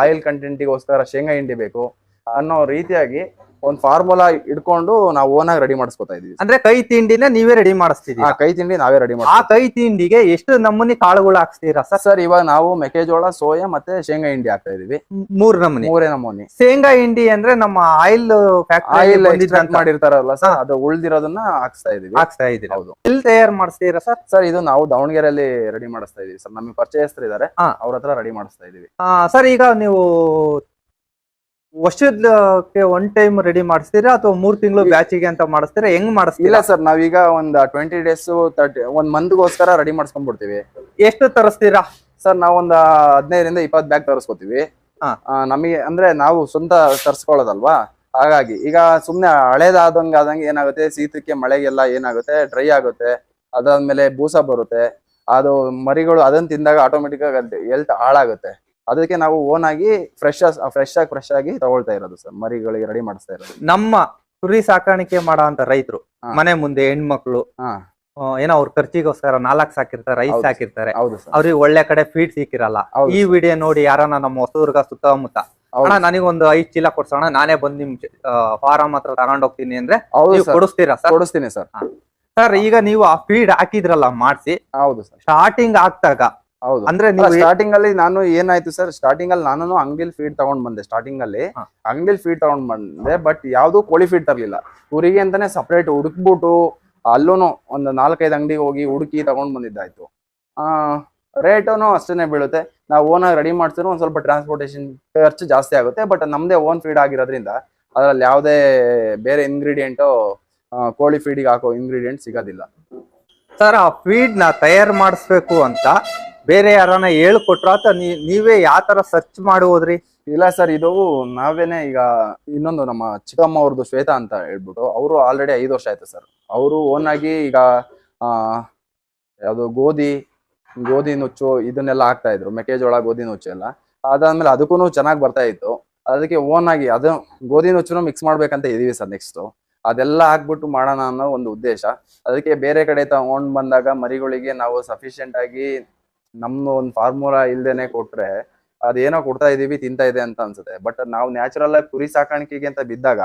[SPEAKER 1] ಆಯಿಲ್ ಕಂಟೆಂಟಿಗೋಸ್ಕರ ಶೇಂಗಾ ಹಿಂಡಿ ಬೇಕು? ಅನ್ನೋ ರೀತಿಯಾಗಿ ಒಂದು ಫಾರ್ಮುಲಾ ಇಟ್ಕೊಂಡು ನಾವು ಓನ್ ಆಗಿ ರೆಡಿ ಮಾಡಿಸ್ಕೊತಾ ಇದೀವಿ
[SPEAKER 2] ಅಂದ್ರೆ ಕೈ ತಿಂಡಿನ ನೀವೇ ರೆಡಿ
[SPEAKER 1] ಆ ಕೈ ತಿಂಡಿ ನಾವೇ ರೆಡಿ
[SPEAKER 2] ಆ ಕೈ ತಿಂಡಿಗೆ ಎಷ್ಟು ನಮೂನಿ ಕಾಳುಗಳು ಹಾಕ್ಸ್ತೀರಾ ಸರ್?
[SPEAKER 1] ಸರ್ ಇವಾಗ ನಾವು ಮೆಕ್ಕೆಜೋಳ ಸೋಯಾ ಮತ್ತೆ ಶೇಂಗಾ ಹಿಂಡಿ ಹಾಕ್ತಾ ಇದೀವಿ
[SPEAKER 2] ಮೂರ್ ನಮೂನಿ?
[SPEAKER 1] ಮೂರೇ ನಮೂನಿ.
[SPEAKER 2] ಶೇಂಗಾ ಹಿಂಡಿ ಅಂದ್ರೆ ನಮ್ಮ ಆಯಿಲ್
[SPEAKER 1] ಆಯಿಲ್
[SPEAKER 2] ಟ್ರಾನ್ಸ್
[SPEAKER 1] ಮಾಡಿರ್ತಾರಲ್ಲ ಸರ್ ಅದು ಉಳ್ದಿರೋದನ್ನ ಹಾಕ್ಸ್ತಾ ಇದೀವಿ
[SPEAKER 2] ಹಾಕ್ಸ್ತಾ ಇದೀವಿ
[SPEAKER 1] ಹೌದು.
[SPEAKER 2] ಎಲ್ಲಿ ತಯಾರು ಮಾಡಿಸ್ತೀರಾ ಸರ್?
[SPEAKER 1] ಸರ್ ಇದು ನಾವು ದಾವಣಗೆರೆಯಲ್ಲಿ ರೆಡಿ ಮಾಡಿಸ್ತಾ ಇದೀವಿ ಸರ್. ನಮಗೆ ಪರಿಚಯಸ್ಥರು ಇದಾರೆ
[SPEAKER 2] ಹಾ.
[SPEAKER 1] ಅವ್ರ ಹತ್ರ ರೆಡಿ ಮಾಡಿಸ್ತಾ ಇದೀವಿ
[SPEAKER 2] ಸರ್ ಈಗ ನೀವು ವರ್ಷಕ್ಕೆ ಒನ್ ಟೈಮ್ ರೆಡಿ ಮಾಡಿಸ್ತೀರಾ ಅಥವಾ ಮೂರ್ ತಿಂಗಳು ಬ್ಯಾಚಿಗೆ ಅಂತ ಮಾಡಿಸ್ತೀರಾ? ಹೆಂಗ್
[SPEAKER 1] ಇಲ್ಲ
[SPEAKER 2] ಮಾಡಿಸ್ತೀರಾ
[SPEAKER 1] ಸರ್ ನಾವೀಗ ಒಂದ್ ಟ್ವೆಂಟಿ ಡೇಸ್ ತರ್ಟಿ ಒಂದ್ ಮಂತ್ಗೋಸ್ಕರ ರೆಡಿ ಮಾಡಿಸ್ಕೊಂಡ್ಬಿಡ್ತೀವಿ
[SPEAKER 2] ಎಷ್ಟು ತರಿಸ್ತೀರಾ?
[SPEAKER 1] ಸರ್ ನಾವು ಒಂದ್ ಹದಿನೈದರಿಂದ ಇಪ್ಪತ್ತು ಬ್ಯಾಗ್ ತರಿಸ್ಕೋತೀವಿ. ನಮಗೆ ಅಂದ್ರೆ ನಾವು ಸ್ವಂತ ತರಿಸ್ಕೊಳ್ಳೋದಲ್ವಾ? ಹಾಗಾಗಿ ಈಗ ಸುಮ್ನೆ ಹಳೇದಾದಂಗೆ ಆದಂಗೆ ಏನಾಗುತ್ತೆ? ಶೀತಕ್ಕೆ ಮಳೆಗೆಲ್ಲ ಏನಾಗುತ್ತೆ? ಡ್ರೈ ಆಗುತ್ತೆ. ಅದಾದ್ಮೇಲೆ ಬೂಸ ಬರುತ್ತೆ. ಅದು ಮರಿಗಳು ಅದನ್ನ ತಿಂದಾಗ ಆಟೋಮೆಟಿಕ್ ಆಗಿ ಹೆಲ್ತ್ ಹಾಳಾಗುತ್ತೆ. ಅದಕ್ಕೆ ನಾವು ಓನ್ ಆಗಿ ಫ್ರೆಶ್ ಫ್ರೆಶ್ ಆಗಿ ಫ್ರೆಶ್ ಆಗಿ ತಗೊಳ್ತಾ ಇರೋದು ಸರ್ ಮರಿಗಳಿಗೆ ರೆಡಿ ಮಾಡಿಸ್ತಾ ಇರೋದು.
[SPEAKER 2] ನಮ್ಮ ಕುರಿ ಸಾಕಾಣಿಕೆ ಮಾಡೋ ಅಂತ ರೈತರು ಮನೆ ಮುಂದೆ ಹೆಣ್ಮಕ್ಳು
[SPEAKER 1] ಹಾ.
[SPEAKER 2] ಏನೋ ಅವ್ರ ಖರ್ಚಿಗೋಸ್ಕರ ನಾಲ್ಕು ಸಾಕಿರ್ತಾರೆ
[SPEAKER 1] ರೈಸ್
[SPEAKER 2] ಸಾಕಿರ್ತಾರೆ. ಅವ್ರಿಗೆ ಒಳ್ಳೆ ಕಡೆ ಫೀಡ್ ಸಿಕ್ಕಿರಲ್ಲ. ಈ ವಿಡಿಯೋ ನೋಡಿ ಯಾರನ್ನ ನಮ್ಮ ಹೊಸದುರ್ಗ ಸುತ್ತಮುತ್ತ. ಅಣ್ಣ ನನಗೊಂದು ಐದ್ ಚೀಲ ಕೊಡ್ಸೋಣ. ನಾನೇ ಬಂದ್ ನಿಮ್ ಫಾರಂ ಹತ್ರ ತಗೊಂಡ್ ಹೋಗ್ತೀನಿ ಅಂದ್ರೆ ಕೊಡಿಸ್ತೀರಾ ಸರ್
[SPEAKER 1] ಕೊಡಿಸ್ತೀನಿ ಸರ್
[SPEAKER 2] ಸರ್ ಈಗ ನೀವು ಆ ಫೀಡ್ ಹಾಕಿದ್ರಲ್ಲ ಮಾಡಿಸಿ.
[SPEAKER 1] ಹೌದು ಸರ್
[SPEAKER 2] ಸ್ಟಾರ್ಟಿಂಗ್ ಆಗ್ತಾಗ
[SPEAKER 1] ಹೌದು.
[SPEAKER 2] ಅಂದ್ರೆ ನೀವು
[SPEAKER 1] ಸ್ಟಾರ್ಟಿಂಗ್ ಅಲ್ಲಿ ನಾನು ಏನಾಯ್ತು ಸರ್ ಸ್ಟಾರ್ಟಿಂಗ್ ಅಲ್ಲಿ ನಾನು ಅಂಗಡಿಲಿ ಫೀಡ್ ತಗೊಂಡ್ ಬಂದೆ. ಸ್ಟಾರ್ಟಿಂಗ್ ಅಲ್ಲಿ
[SPEAKER 2] ಅಂಗಿಲ್
[SPEAKER 1] ಅಂಗಡಿಲಿ ಫೀಡ್ ತಗೊಂಡ್ ಬಂದೆ ಬಟ್ ಯಾವ್ದು ಕೋಳಿ ಫೀಡ್ ತರ್ಲಿಲ್ಲ. ಊರಿಗೆ ಅಂತಾನೆ ಸಪರೇಟ್ ಹುಡುಕ್ಬಿಟ್ಟು ಅಲ್ಲೂನು ಒಂದು ನಾಲ್ಕೈದು ಅಂಗಡಿಗೆ ಹೋಗಿ ಹುಡುಕಿ ತಗೊಂಡ್ ಬಂದಿದ್ದಾಯ್ತು. ಆ ರೇಟುನು ಅಷ್ಟೇನೆ ಬೀಳುತ್ತೆ. ನಾವು ಓನಾಗಿ ರೆಡಿ ಮಾಡ್ಸಿದ್ರು ಒಂದ್ ಸ್ವಲ್ಪ ಟ್ರಾನ್ಸ್ಪೋರ್ಟೇಷನ್ ಖರ್ಚು ಜಾಸ್ತಿ ಆಗುತ್ತೆ ಬಟ್ ನಮ್ದೇ ಓನ್ ಫೀಡ್ ಆಗಿರೋದ್ರಿಂದ ಅದ್ರಲ್ಲಿ ಯಾವುದೇ ಬೇರೆ ಇಂಗ್ರೀಡಿಯೆಂಟು ಕೋಳಿ ಫೀಡಿಗೆ ಹಾಕೋ ಇಂಗ್ರೀಡಿಯೆಂಟ್ ಸಿಗೋದಿಲ್ಲ.
[SPEAKER 2] ಸರ್ ಆ ಫೀಡ್ನ ತಯಾರು ಮಾಡಿಸ್ಬೇಕು ಅಂತ ಬೇರೆ ಯಾರನ್ನ ಹೇಳ್ಕೊಟ್ರ ಅಥವಾ ನೀವೇ ಯಾವ ತರ ಸರ್ಚ್ ಮಾಡಿ ಹೋದ್ರಿ
[SPEAKER 1] ಇಲ್ಲ ಸರ್, ಇದು ನಾವೇನೆ ಈಗ ಇನ್ನೊಂದು ನಮ್ಮ ಚಿಕ್ಕಮ್ಮ ಅವ್ರದ್ದು ಶ್ವೇತಾ ಅಂತ ಹೇಳ್ಬಿಟ್ಟು ಅವರು ಆಲ್ರೆಡಿ ಐದು ವರ್ಷ ಆಯ್ತು ಸರ್. ಅವರು ಓನ್ ಆಗಿ ಈಗ ಯಾವುದು ಗೋಧಿ ಗೋಧಿ ನುಚ್ಚು ಇದನ್ನೆಲ್ಲ ಹಾಕ್ತಾ ಇದ್ರು, ಮೆಕ್ಕೆಜೋಳ, ಗೋಧಿ ನುಚ್ಚು ಎಲ್ಲ. ಅದಾದ್ಮೇಲೆ ಅದಕ್ಕೂ ಚೆನ್ನಾಗಿ ಬರ್ತಾ ಇತ್ತು. ಅದಕ್ಕೆ ಓನ್ ಆಗಿ ಅದು ಗೋಧಿ ನುಚ್ಚು ಮಿಕ್ಸ್ ಮಾಡ್ಬೇಕಂತ ಇದೀವಿ ಸರ್ ನೆಕ್ಸ್ಟ್ ಅದೆಲ್ಲ ಹಾಕ್ಬಿಟ್ಟು ಮಾಡೋಣ ಅನ್ನೋ ಒಂದು ಉದ್ದೇಶ. ಅದಕ್ಕೆ ಬೇರೆ ಕಡೆ ತಗೊಂಡ್ ಬಂದಾಗ ಮರಿಗಳಿಗೆ ನಾವು ಸಫಿಶಿಯಂಟ್ ಆಗಿ ನಮ್ಮ ಒಂದು ಫಾರ್ಮುಲಾ ಇಲ್ದೇನೆ ಕೊಟ್ರೆ ಅದೇನೋ ಕೊಡ್ತಾ ಇದೀವಿ ತಿಂತಾ ಇದೆ ಅಂತ ಅನ್ಸುತ್ತೆ. ಬಟ್ ನಾವು ನ್ಯಾಚುರಲ್ ಆಗಿ ಕುರಿ ಸಾಕಾಣಿಕೆಗೆ ಅಂತ ಬಿದ್ದಾಗ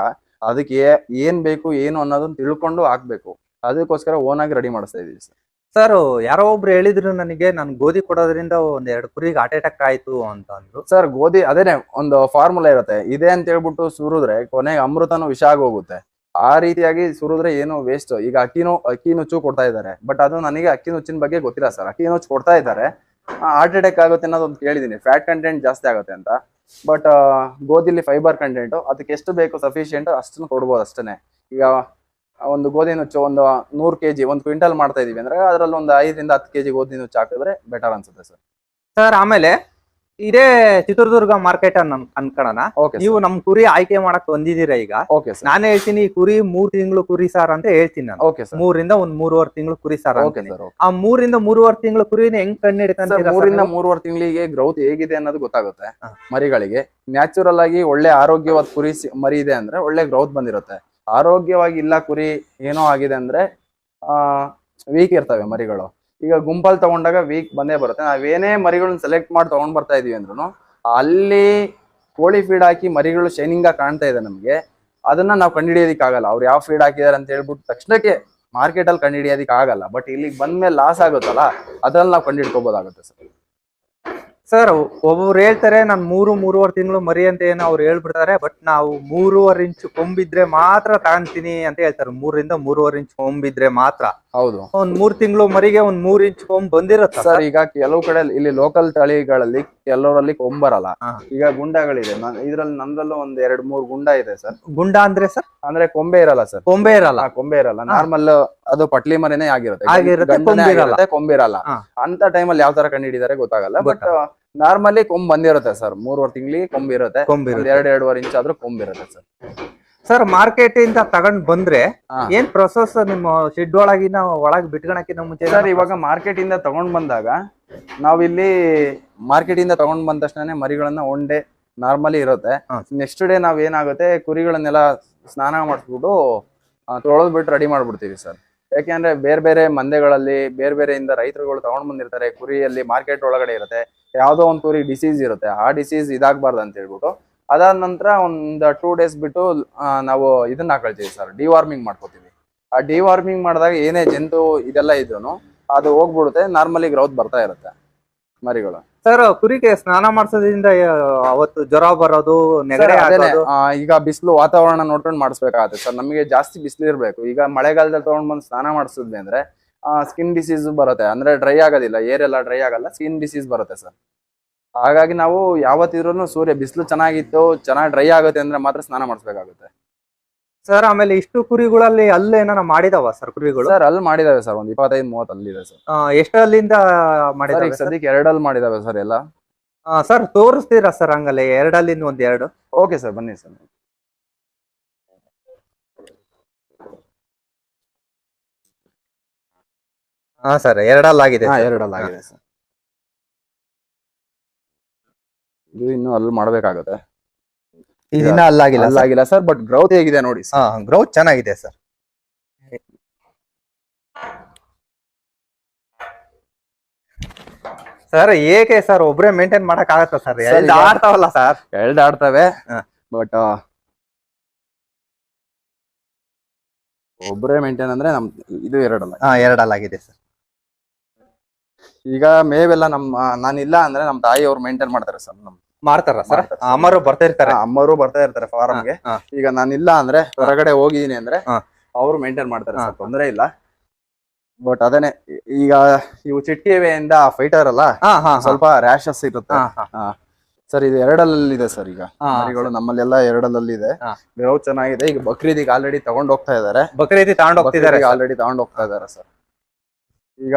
[SPEAKER 1] ಅದಕ್ಕೆ ಏನ್ ಬೇಕು ಏನು ಅನ್ನೋದನ್ನ ತಿಳ್ಕೊಂಡು ಹಾಕ್ಬೇಕು. ಅದಕ್ಕೋಸ್ಕರ ಓನ್ ಆಗಿ ರೆಡಿ ಮಾಡಿಸ್ತಾ ಇದೀವಿ ಸರ್.
[SPEAKER 2] ಸರ್ ಯಾರೋ ಒಬ್ರು ಹೇಳಿದ್ರು ನನಗೆ ನಾನು ಗೋಧಿ ಕೊಡೋದ್ರಿಂದ ಒಂದ್ ಎರಡು ಕುರಿಗೆ ಹಾರ್ಟ್ ಅಟ್ಯಾಕ್ ಆಯ್ತು ಅಂತ ಅಂದ್ರು.
[SPEAKER 1] ಸರ್ ಗೋಧಿ ಅದೇನೆ ಒಂದು ಫಾರ್ಮುಲಾ ಇರುತ್ತೆ. ಇದೆ ಅಂತ ಹೇಳ್ಬಿಟ್ಟು ಸುರಿದ್ರೆ ಕೊನೆಗೆ ಅಮೃತನು ವಿಷ ಆಗೋಗುತ್ತೆ. ಆ ರೀತಿಯಾಗಿ ಸುರಿದ್ರೆ ಏನು ವೇಸ್ಟ್ ಈಗ ಅಕ್ಕಿ ಅಕ್ಕಿ ನುಚ್ಚು ಕೊಡ್ತಾ ಇದ್ದಾರೆ. ಬಟ್ ಅದು ನನಗೆ ಅಕ್ಕಿ ನುಚ್ಚಿನ ಬಗ್ಗೆ ಗೊತ್ತಿಲ್ಲ ಸರ್ ಅಕ್ಕಿ ನುಚ್ಚು ಕೊಡ್ತಾ ಇದ್ದಾರೆ. ಹಾರ್ಟ್ ಅಟ್ಯಾಕ್ ಆಗುತ್ತೆ ಅನ್ನೋದೊಂದು ಕೇಳಿದೀನಿ. ಫ್ಯಾಟ್ ಕಂಟೆಂಟ್ ಜಾಸ್ತಿ ಆಗುತ್ತೆ ಅಂತ. ಬಟ್ ಗೋಧಿಲಿ ಫೈಬರ್ ಕಂಟೆಂಟ್ ಅದಕ್ಕೆ ಎಷ್ಟು ಬೇಕು ಸಫಿಶಿಯಂಟ್ ಅಷ್ಟನ್ನು ಕೊಡ್ಬೋದು ಅಷ್ಟೇ ಈಗ ಒಂದು ಗೋಧಿ ನುಚ್ಚು ಒಂದು ನೂರು ಕೆಜಿ, ಒಂದು ಕ್ವಿಂಟಲ್ ಮಾಡ್ತಾ ಇದೀವಿ ಅಂದ್ರೆ ಅದರಲ್ಲಿ ಒಂದು ಐದರಿಂದ ಹತ್ತು ಕೆಜಿ ಗೋಧಿ ನುಚ್ಚು ಹಾಕಿದ್ರೆ ಬೆಟರ್ ಅನ್ಸುತ್ತೆ ಸರ್
[SPEAKER 2] ಸರ್ ಆಮೇಲೆ ಇದೇ ಚಿತ್ರದುರ್ಗ ಮಾರ್ಕೆಟ್ ಅನ್ನ ಅನ್ಕೊಳ್ಳೋಣ ನೀವು ನಮ್ ಕುರಿ ಆಯ್ಕೆ ಮಾಡಕ್ ಬಂದಿದ್ದೀರಾ ಈಗ. ನಾನು ಹೇಳ್ತೀನಿ ಈ ಕುರಿ ಮೂರ್ ತಿಂಗಳು ಕುರಿ ಸಾರ್ ಅಂತ ಹೇಳ್ತೀನಿ ನಾನು. ಮೂರಿಂದ ಒಂದ್ ಮೂರುವರೆ ತಿಂಗಳು ಕುರಿ ಸಾರ್ ಆ ಮೂರಿಂದ ಮೂರುವರೆ ತಿಂಗಳು ಕುರಿನ ಹೆಂಗ್ ಹಿಡ್ಕೊಂತೀರಾ
[SPEAKER 1] ಮೂರಿಂದ ಮೂರುವರೆ ತಿಂಗಳಿಗೆ ಗ್ರೌತ್ ಹೇಗಿದೆ ಅನ್ನೋದು ಗೊತ್ತಾಗುತ್ತೆ. ಮರಿಗಳಿಗೆ. ನ್ಯಾಚುರಲ್ ಆಗಿ ಒಳ್ಳೆ ಆರೋಗ್ಯವಾದ ಕುರಿ ಮರಿ ಇದೆ ಅಂದ್ರೆ ಒಳ್ಳೆ ಗ್ರೌತ್ ಬಂದಿರುತ್ತೆ. ಆರೋಗ್ಯವಾಗಿ ಇಲ್ಲ ಕುರಿ ಏನೋ ಆಗಿದೆ ಅಂದ್ರೆ ಆ ವೀಕ್ ಇರ್ತವೆ ಮರಿಗಳು. ಈಗ ಗುಂಪಲ್ಲಿ ತಗೊಂಡಾಗ ವೀಕ್ ಬಂದೇ ಬರುತ್ತೆ. ನಾವೇನೇ ಮರಿಗಳನ್ನ ಸೆಲೆಕ್ಟ್ ಮಾಡಿ ತಗೊಂಡ್ ಬರ್ತಾ ಇದೀವಿ ಅಂದ್ರೂ ಅಲ್ಲಿ ಕೋಳಿ ಫೀಡ್ ಹಾಕಿ ಮರಿಗಳು ಶೈನಿಂಗ್ ಆಗಿ ಕಾಣ್ತಾ ಇದೆ ನಮಗೆ. ಅದನ್ನ ನಾವು ಕಂಡುಹಿಡಿಯೋದಕ್ಕಾಗಲ್ಲ. ಅವ್ರು ಯಾವ ಫೀಡ್ ಹಾಕಿದಾರೆ ಅಂತ ಹೇಳ್ಬಿಟ್ಟು ತಕ್ಷಣಕ್ಕೆ ಮಾರ್ಕೆಟ್ ಅಲ್ಲಿ ಕಂಡುಹಿಡಿಯೋದಕ್ಕೆ ಆಗಲ್ಲ ಬಟ್ ಇಲ್ಲಿಗೆ ಬಂದ್ಮೇಲೆ ಲಾಸ್ ಆಗುತ್ತಲ್ಲ, ಅದ್ರಲ್ಲಿ ನಾವು ಕಂಡುಹಿಡ್ಕೋಬಹುದಾಗುತ್ತೆ ಸರ್.
[SPEAKER 2] ಸರ್ ಒಬ್ಬೊಬ್ರು ಹೇಳ್ತಾರೆ ನಾನ್ ಮೂರು ಮೂರುವರೆ ತಿಂಗಳು ಮರಿ ಅಂತ ಏನೋ ಅವ್ರು ಹೇಳ್ಬಿಡ್ತಾರೆ ಬಟ್ ನಾವು ಮೂರುವರೆ ಇಂಚ್ ಕೊಂಬಿದ್ರೆ ಮಾತ್ರ ತಗೊಂತೀನಿ ಅಂತ ಹೇಳ್ತಾರೆ. ಮೂರಿಂದ ಮೂರುವರೆ ಇಂಚ್ ಕೊಂಬಿದ್ರೆ ಮಾತ್ರ.
[SPEAKER 1] ಹೌದು.
[SPEAKER 2] ಒಂದ್ ಮೂರ್ ತಿಂಗಳು ಮರಿಗೆ ಒಂದ್ ಮೂರ್ ಇಂಚ್ ಕೊಂಬ್ ಬಂದಿರುತ್ತೆ
[SPEAKER 1] ಸರ್ ಈಗ ಕೆಲವು ಕಡೆ ಇಲ್ಲಿ ಲೋಕಲ್ ತಳಿಗಳಲ್ಲಿ ಎಲ್ಲರಲ್ಲಿ ಕೊಂಬರಲ್ಲ
[SPEAKER 2] ಬರಲ್ಲ.
[SPEAKER 1] ಈಗ ಗುಂಡಗಳಿದೆ. ಇದ್ರಲ್ಲಿ ನಂದ್ರಲ್ಲೂ ಒಂದ್ ಎರಡ್ ಮೂರ್ ಗುಂಡ ಇದೆ ಸರ್.
[SPEAKER 2] ಗುಂಡ ಅಂದ್ರೆ ಸರ್?
[SPEAKER 1] ಅಂದ್ರೆ ಕೊಂಬೆ ಇರಲ್ಲ ಸರ್.
[SPEAKER 2] ಕೊಂಬೆ ಇರಲ್ಲ.
[SPEAKER 1] ಕೊಂಬೆ ಇರಲ್ಲ. ನಾರ್ಮಲ್ ಅದು ಪಟ್ಲಿ ಮರಿನೇ ಆಗಿರುತ್ತೆ. ಕೊಂಬಿರಲ್ಲ. ಅಂತ ಟೈಮಲ್ಲಿ ಯಾವ ತರ ಕಂಡು ಹಿಡಿದಾರೆ ಗೊತ್ತಾಗಲ್ಲ ಬಟ್ ನಾರ್ಮಲಿ ಕೊಂಬ್ ಬಂದಿರುತ್ತೆ ಸರ್ ಮೂರ್ವರೆ ತಿಂಗಳಿಗೆ
[SPEAKER 2] ಕೊಂಬಿರುತ್ತೆ
[SPEAKER 1] ಎರಡು ಎರಡುವರೆ ಇಂಚ್ ಆದ್ರೂ ಕೊಂಬಿರುತ್ತೆ ಸರ್
[SPEAKER 2] ಸರ್ ಮಾರ್ಕೆಟ್ ಇಂದ ತಗೊಂಡ್ ಬಂದ್ರೆ. ಏನ್ ಪ್ರೊಸೆಸ್ ನಿಮ್ಮ ಶೆಡ್ ಒಳಗಿನ ಒಳಗ್ ಬಿಟ್ಕೊಳಕ್ಕಿಂತ ಮುಂಚೆ
[SPEAKER 1] ಸರ್ ಇವಾಗ ಮಾರ್ಕೆಟ್ ಇಂದ ತಗೊಂಡ್ ಬಂದಾಗ ನಾವಿಲ್ಲಿ ಮಾರ್ಕೆಟ್ ಇಂದ ತಗೊಂಡ್ ಬಂದ ತಕ್ಷಣ ಮರಿಗಳನ್ನ ಒನ್ ಡೇ ನಾರ್ಮಲಿ ಇರುತ್ತೆ. ನೆಕ್ಸ್ಟ್ ಡೇ ನಾವ್ ಏನಾಗುತ್ತೆ ಕುರಿಗಳನ್ನೆಲ್ಲ ಸ್ನಾನ ಮಾಡಿಸ್ಬಿಟ್ಟು ತೊಳೆದ್ಬಿಟ್ಟು ರೆಡಿ ಮಾಡ್ಬಿಡ್ತೀವಿ ಸರ್ ಯಾಕೆಂದ್ರೆ ಬೇರೆ ಬೇರೆ ಮಂದೆಗಳಲ್ಲಿ, ಬೇರೆ ಬೇರೆಯಿಂದ ರೈತರುಗಳು ತಗೊಂಡ್ ಬಂದಿರ್ತಾರೆ, ಕುರಿಯಲ್ಲಿ ಮಾರ್ಕೆಟ್ ಒಳಗಡೆ ಇರುತ್ತೆ, ಯಾವುದೋ ಒಂದ್ ಕುರಿ ಡಿಸೀಸ್ ಇರುತ್ತೆ, ಆ ಡಿಸೀಸ್ ಇದಾಗಬಾರ್ದು ಅಂತ ಹೇಳ್ಬಿಟ್ಟು. ಅದಾದ ನಂತರ ಒಂದ್ ಟೂ ಡೇಸ್ ಬಿಟ್ಟು ನಾವು ಇದನ್ನ ಹಾಕೊಳ್ತೀವಿ ಸರ್ ಡಿವಾರ್ಮಿಂಗ್ ಮಾಡ್ಕೋತೀವಿ. ಆ ಡಿವಾರ್ಮಿಂಗ್ ಮಾಡಿದಾಗ ಏನೇ ಜಂತು ಇದೆಲ್ಲ ಇದ್ರು ಅದು ಹೋಗ್ಬಿಡುತ್ತೆ ನಾರ್ಮಲಿ ಗ್ರೌತ್ ಬರ್ತಾ ಇರುತ್ತೆ ಮರಿಗಳು.
[SPEAKER 2] ಸರ್ ಕುರಿಗೆ ಸ್ನಾನ ಮಾಡಿಸೋದ್ರಿಂದ ಅವತ್ತು ಜ್ವರ ಬರೋದು ನೆಗಡೆ
[SPEAKER 1] ನೆಗಡಿ
[SPEAKER 2] ಆಗೋದು?
[SPEAKER 1] ಆ, ಈಗ ಬಿಸಿಲು ವಾತಾವರಣ ನೋಡ್ಕೊಂಡು ಮಾಡಿಸ್ಬೇಕಾಗತ್ತೆ. ಸರ್ ನಮಗೆ ಜಾಸ್ತಿ ಬಿಸಿಲು ಇರಬೇಕು. ಈಗ ಮಳೆಗಾಲದಲ್ಲಿ ತಗೊಂಡ್ ಬಂದು ಸ್ನಾನ ಮಾಡಿಸಿದ್ವಿ ಅಂದ್ರೆ ಸ್ಕಿನ್ ಡಿಸೀಸ್ ಬರುತ್ತೆ. ಅಂದ್ರೆ ಡ್ರೈ ಆಗೋದಿಲ್ಲ. ಏರ್ ಎಲ್ಲ ಡ್ರೈ ಆಗಲ್ಲ. ಸ್ಕಿನ್ ಡಿಸೀಸ್ ಬರುತ್ತೆ ಸರ್ ಹಾಗಾಗಿ ನಾವು ಯಾವತ್ತಿದ್ರು ಸೂರ್ಯ ಬಿಸಿಲು ಚೆನ್ನಾಗಿತ್ತು ಚೆನ್ನಾಗಿ ಡ್ರೈ ಆಗುತ್ತೆ ಅಂದ್ರೆ ಮಾತ್ರ ಸ್ನಾನ ಮಾಡಿಸ್ಬೇಕಾಗುತ್ತೆ.
[SPEAKER 2] ಸರ್ ಆಮೇಲೆ ಇಷ್ಟು ಕುರಿಗಳಲ್ಲಿ ಅಲ್ಲೇ ಏನಾರ ಮಾಡಿದಾವ ಸರ್ ಕುರಿಗಳು?
[SPEAKER 1] ಸರ್ ಅಲ್ಲಿ ಮಾಡಿದಾವೆ ಸರ್ ಒಂದ್ ಇಪ್ಪತ್ತೈದು ಮೂವತ್ತು ಅಲ್ಲಿದೆ ಸರ್
[SPEAKER 2] ಎಷ್ಟು ಎಷ್ಟಲ್ಲಿಂದ ಮಾಡಿದಾವೆ
[SPEAKER 1] ಈಗ ಸದ್ಯಕ್ಕೆ ಎರಡಲ್ಲಿ ಮಾಡಿದಾವೆ ಸರ್ ಎಲ್ಲ.
[SPEAKER 2] ಸರ್ ತೋರಿಸ್ತೀರಾ ಸರ್ ಹಂಗಲ್ಲ ಎರಡಲ್ಲಿಂದ ಒಂದ್ ಎರಡು?
[SPEAKER 1] ಓಕೆ ಸರ್ ಬನ್ನಿ ಸರ್
[SPEAKER 2] ಹಾ ಸರ್ ಎರಡಲ್ಲಾಗಿದೆ
[SPEAKER 1] ಹಾ. ಎರಡಲ್ಲಿ ಆಗಿದೆ ಸರ್ ಇದು ಇನ್ನು ಅಲ್ಲಿ ಮಾಡ್ಬೇಕಾಗುತ್ತೆ.
[SPEAKER 2] ಇದನ್ನ ಅಲ್ಲಾಗಿಲ್ಲ.
[SPEAKER 1] ಅಲ್ಲಾಗಿಲ್ಲ ಸರ್ ಬಟ್ ಗ್ರೌತ್ ಹೇಗಿದೆ ನೋಡಿ.
[SPEAKER 2] ಹಾ ಗ್ರೌತ್ ಚೆನ್ನಾಗಿದೆ ಸರ್ ಸರ್ ಏಕೆ ಸರ್ ಒಬ್ರೇ ಮೇಂಟೈನ್ ಮಾಡಕ್ ಆಗತ್ತ ಸರ್
[SPEAKER 1] ಎಲ್ಡ್ ಈಗ-
[SPEAKER 2] ಆಡ್ತಾವಲ್ಲ ಸರ್
[SPEAKER 1] ಎಲ್ಡ್ ಆಡ್ತವೆ. ಬಟ್ ಒಬ್ರೇ ಮೇಂಟೈನ್ ಅಂದ್ರೆ ನಮ್ ಇದು ಎರಡಲ್ಲ
[SPEAKER 2] ಹಾ ಎರಡಲ್ಲಾಗಿದೆ ಸರ್
[SPEAKER 1] ಈಗ ಮೇವೆಲ್ಲ ನಮ್ಮ ನಾನಿಲ್ಲ ಅಂದ್ರೆ ನಮ್ ತಾಯಿ ಅವ್ರು ಮೇಂಟೈನ್ ಮಾಡ್ತಾರೆ ಸರ್ ನಮ್
[SPEAKER 2] ಮಾಡ್ತಾರ ಸರ್? ಅಮ್ಮರು ಬರ್ತಾ ಇರ್ತಾರೆ.
[SPEAKER 1] ಅಮ್ಮರು ಬರ್ತಾ ಇರ್ತಾರೆ ಫಾರಮ್ಗೆ
[SPEAKER 2] ಈಗ
[SPEAKER 1] ಈಗ ನಾನಿಲ್ಲ ಅಂದ್ರೆ ಹೊರಗಡೆ ಹೋಗಿದೀನಿ ಅಂದ್ರೆ ಅವರು ಮೇಂಟೈನ್ ಮಾಡ್ತಾರೆ ತೊಂದರೆ ಇಲ್ಲ. ಬಟ್ ಅದೇನೆ ಈಗ ಇವು ಚಿಟ್ಟಿವೆಯಿಂದ ಫೈಟರ್ ಅಲ್ಲ ಸ್ವಲ್ಪ ರ್ಯಾಶಸ್ ಇರುತ್ತೆ. ಸರ್ ಇದು ಎರಡಲ್ಲಿದೆ ಸರ್ ಈಗ. ಮರಿಗಳು ನಮ್ಮಲ್ಲೆಲ್ಲ ಎರಡಲ್ಲಿದೆ ಗ್ರೌ ಚೆನ್ನಾಗಿದೆ. ಈಗ ಬಕ್ರೀದಿಗೆ ಆಲ್ರೆಡಿ ತಗೊಂಡ್ ಹೋಗ್ತಾ ಇದಾರೆ.
[SPEAKER 2] ಬಕ್ರೀದಿ ತಗೊಂಡ್ ಹೋಗ್ತಿದ್ದಾರೆ
[SPEAKER 1] ಆಲ್ರೆಡಿ ತಗೊಂಡ್ ಹೋಗ್ತಾ ಇದಾರೆ ಸರ್. ಈಗ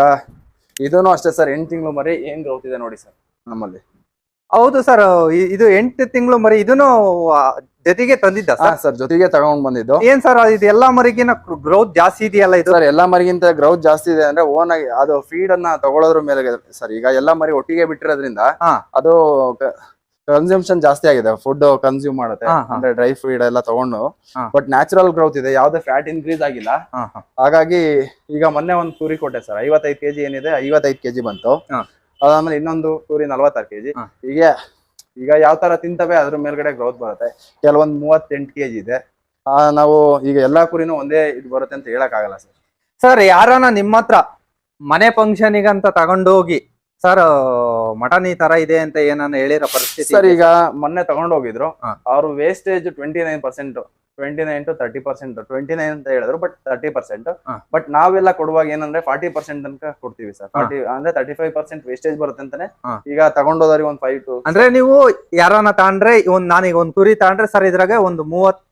[SPEAKER 1] ಇದೂನು ಅಷ್ಟೇ ಸರ್ ಎಂಟು ತಿಂಗಳು ಮರಿ ಏನ್ ಗ್ರೌತ್ ಇದೆ ನೋಡಿ ಸರ್ ನಮ್ಮಲ್ಲಿ.
[SPEAKER 2] ಹೌದು ಸರ್ ಇದು ಎಂಟು ತಿಂಗಳು ಮರಿ ಇದನ್ನು ಜೊತೆಗೆ ತಂದಿದ್ದ
[SPEAKER 1] ಹಾ
[SPEAKER 2] ಸರ್
[SPEAKER 1] ಜೊತೆಗೆ ತಗೊಂಡ್ ಬಂದಿದ್ದು
[SPEAKER 2] ಏನ್ ಸರ್ ಇದು ಎಲ್ಲಾ ಮರಿಗಿನ ಗ್ರೌತ್ ಜಾಸ್ತಿ ಇದೆಯಲ್ಲ ಇದು
[SPEAKER 1] ಸರ್ ಎಲ್ಲಾ ಮರಿಗಿಂತ ಗ್ರೌತ್ ಜಾಸ್ತಿ ಇದೆ ಅಂದ್ರೆ ಓನ್ ಆಗಿ ಅದು ಫೀಡ್ ಅನ್ನ ತಗೊಳ್ಳೋದ್ರ ಮೇಲೆ ಸರ್ ಈಗ ಎಲ್ಲಾ ಮರಿ ಒಟ್ಟಿಗೆ ಬಿಟ್ಟಿರೋದ್ರಿಂದ. ಅದು ಕನ್ಸ್ಯೂಮ್ಷನ್ ಜಾಸ್ತಿ ಆಗಿದೆ ಫುಡ್ ಕನ್ಸ್ಯೂಮ್ ಮಾಡುತ್ತೆ. ಅಂದ್ರೆ ಡ್ರೈ ಫೀಡ್ ಎಲ್ಲ ತಗೊಂಡು. ಬಟ್ ನ್ಯಾಚುರಲ್ ಗ್ರೌತ್ ಇದೆ ಯಾವ್ದೇ ಫ್ಯಾಟ್ ಇನ್ಕ್ರೀಸ್ ಆಗಿಲ್ಲ. ಹಾಗಾಗಿ ಈಗ ಮೊನ್ನೆ ಒಂದ್ ಕುರಿ ಕೊಟ್ಟೆ ಸರ್ ಐವತ್ತೈದು ಕೆಜಿ ಏನಿದೆ ಐವತ್ತೈದು ಕೆಜಿ ಬಂತು. ಅದಾದ್ಮೇಲೆ ಇನ್ನೊಂದು ಕುರಿ ನಲ್ವತ್ತಾರು ಕೆಜಿ.
[SPEAKER 2] ಜಿ
[SPEAKER 1] ಹೀಗೆ ಈಗ ಯಾವ ತರ ತಿಂತವೆ ಅದ್ರ ಮೇಲ್ಗಡೆ ಗ್ರೌತ್ ಬರುತ್ತೆ. ಕೆಲವೊಂದು ಮೂವತ್ತೆಂಟು ಕೆಜಿ ಇದೆ. ಆ, ನಾವು ಈಗ ಎಲ್ಲಾ ಕುರಿನೂ ಒಂದೇ ಇದು ಬರುತ್ತೆ ಅಂತ ಹೇಳಕ್ ಆಗಲ್ಲ ಸರ್.
[SPEAKER 2] ಸರ್ ಯಾರನ್ನ ನಿಮ್ಮ ಹತ್ರ ಮನೆ ಫಂಕ್ಷನ್ ಅಂತ ತಗೊಂಡೋಗಿ ಸರ್ ಮಟನ್ ಈ ತರ ಇದೆ ಅಂತ ಏನನ್ನ ಹೇಳಿರೋ ಪರಿಸ್ಥಿತಿ
[SPEAKER 1] ಸರ್ ಈಗ ಮೊನ್ನೆ ತಗೊಂಡ್ ಹೋಗಿದ್ರು
[SPEAKER 2] ಹಾ.
[SPEAKER 1] ಅವ್ರ wastage twenty nine percent twenty nine to thirty percent twenty nine ಅಂತ ಹೇಳಿದ್ರು ಬಟ್ ತರ್ಟಿ ಪರ್ಸೆಂಟ್
[SPEAKER 2] ಹಾ.
[SPEAKER 1] ಬಟ್ ನಾವೆಲ್ಲ ಕೊಡುವಾಗ ಏನಂದ್ರೆ ಫಾರ್ಟಿ ಪರ್ಸೆಂಟ್ ತನಕ ಕೊಡ್ತೀವಿ ಸರ್. ಫಾರ್ಟಿ ಅಂದ್ರೆ ತರ್ಟಿ ಫೈವ್ ಪರ್ಸೆಂಟ್ ವೇಸ್ಟೇಜ್ ಬರುತ್ತೆ ಅಂತಾನೆ
[SPEAKER 2] ಹಾ.
[SPEAKER 1] ಈಗ ತಗೊಂಡೋದವ್ರಿಗೆ ಒಂದು ಫೈವ್ ಟು
[SPEAKER 2] ಅಂದ್ರೆ ನೀವು ಯಾರನ್ನ ತಗೊಂಡ್ರೆ ಒಂದ್ ನಾನೀಗ ಒಂದ್ ಕುರಿ ತಗೊಂಡ್ರೆ ಸರ್ ಇದ್ರಾಗ ಒಂದು ಮೂವತ್ ಐದು.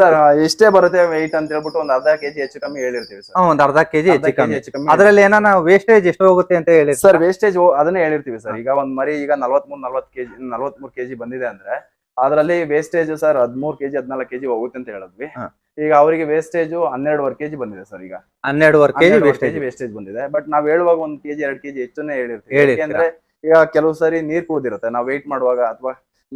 [SPEAKER 1] ಸರ್ ಎಷ್ಟೇ ಬರುತ್ತೆ ವೆಯ್ಟ್ ಅಂತ ಹೇಳ್ಬಿಟ್ಟು ಒಂದು ಅರ್ಧ ಕೆಜಿ ಹೆಚ್ಚು ಕಮ್ಮಿ ಹೇಳಿರ್ತೀವಿ ಸರ್.
[SPEAKER 2] ಒಂದ್ ಅರ್ಧ ಕೆಜಿ ಹೆಚ್ಚು ಕಮ್ಮಿ. ಅದ್ರಲ್ಲಿ ಏನಾನ ವೇಸ್ಟೇಜ್ ಎಷ್ಟು ಹೋಗುತ್ತೆ ಅಂತ ಹೇಳಿ
[SPEAKER 1] ಸರ್ ವೇಸ್ಟೇಜ್ ಅದನ್ನೇ ಹೇಳಿರ್ತೀವಿ ಸರ್. ಈಗ ಒಂದ್ ಮರಿ ಈಗ ನಲ್ವತ್ಮೂರ್ ನಲ್ವತ್ ಕೆಜಿ ನಲ್ವತ್ಮೂರ್ ಕೆಜಿ ಬಂದಿದೆ ಅಂದ್ರೆ ಅದರಲ್ಲಿ ವೇಸ್ಟೇಜ್ ಸರ್ ಹದ್ಮೂರ್ ಕೆಜಿ ಹದ್ನಾಲ್ಕು ಕೆಜಿ ಹೋಗುತ್ತೆ ಅಂತ ಹೇಳಿದ್ವಿ. ಈಗ ಅವರಿಗೆ ವೇಸ್ಟೇಜ್ ಹನ್ನೆರಡುವರೆ ಕೆಜಿ ಬಂದಿದೆ ಸರ್ ಈಗ.
[SPEAKER 2] ಹನ್ನೆರಡುವರೆ ಕೆಜಿ ವೇಸ್ಟೇಜ್
[SPEAKER 1] ವೇಸ್ಟೇಜ್ ಬಂದಿದೆ. ಬಟ್ ನಾವ್ ಹೇಳುವಾಗ ಒಂದ್ ಕೆಜಿ ಎರಡ್ ಕೆಜಿ ಹೆಚ್ಚನ್ನೇ ಹೇಳಿರ್ತೀವಿ. ಯಾಕೆಂದ್ರೆ ಈಗ ಕೆಲವು ಸರಿ ನೀರ್ ಕುಡ್ದಿರುತ್ತೆ. ನಾವ್ ವೇಟ್ ಮಾಡುವಾಗ ಅಥವಾ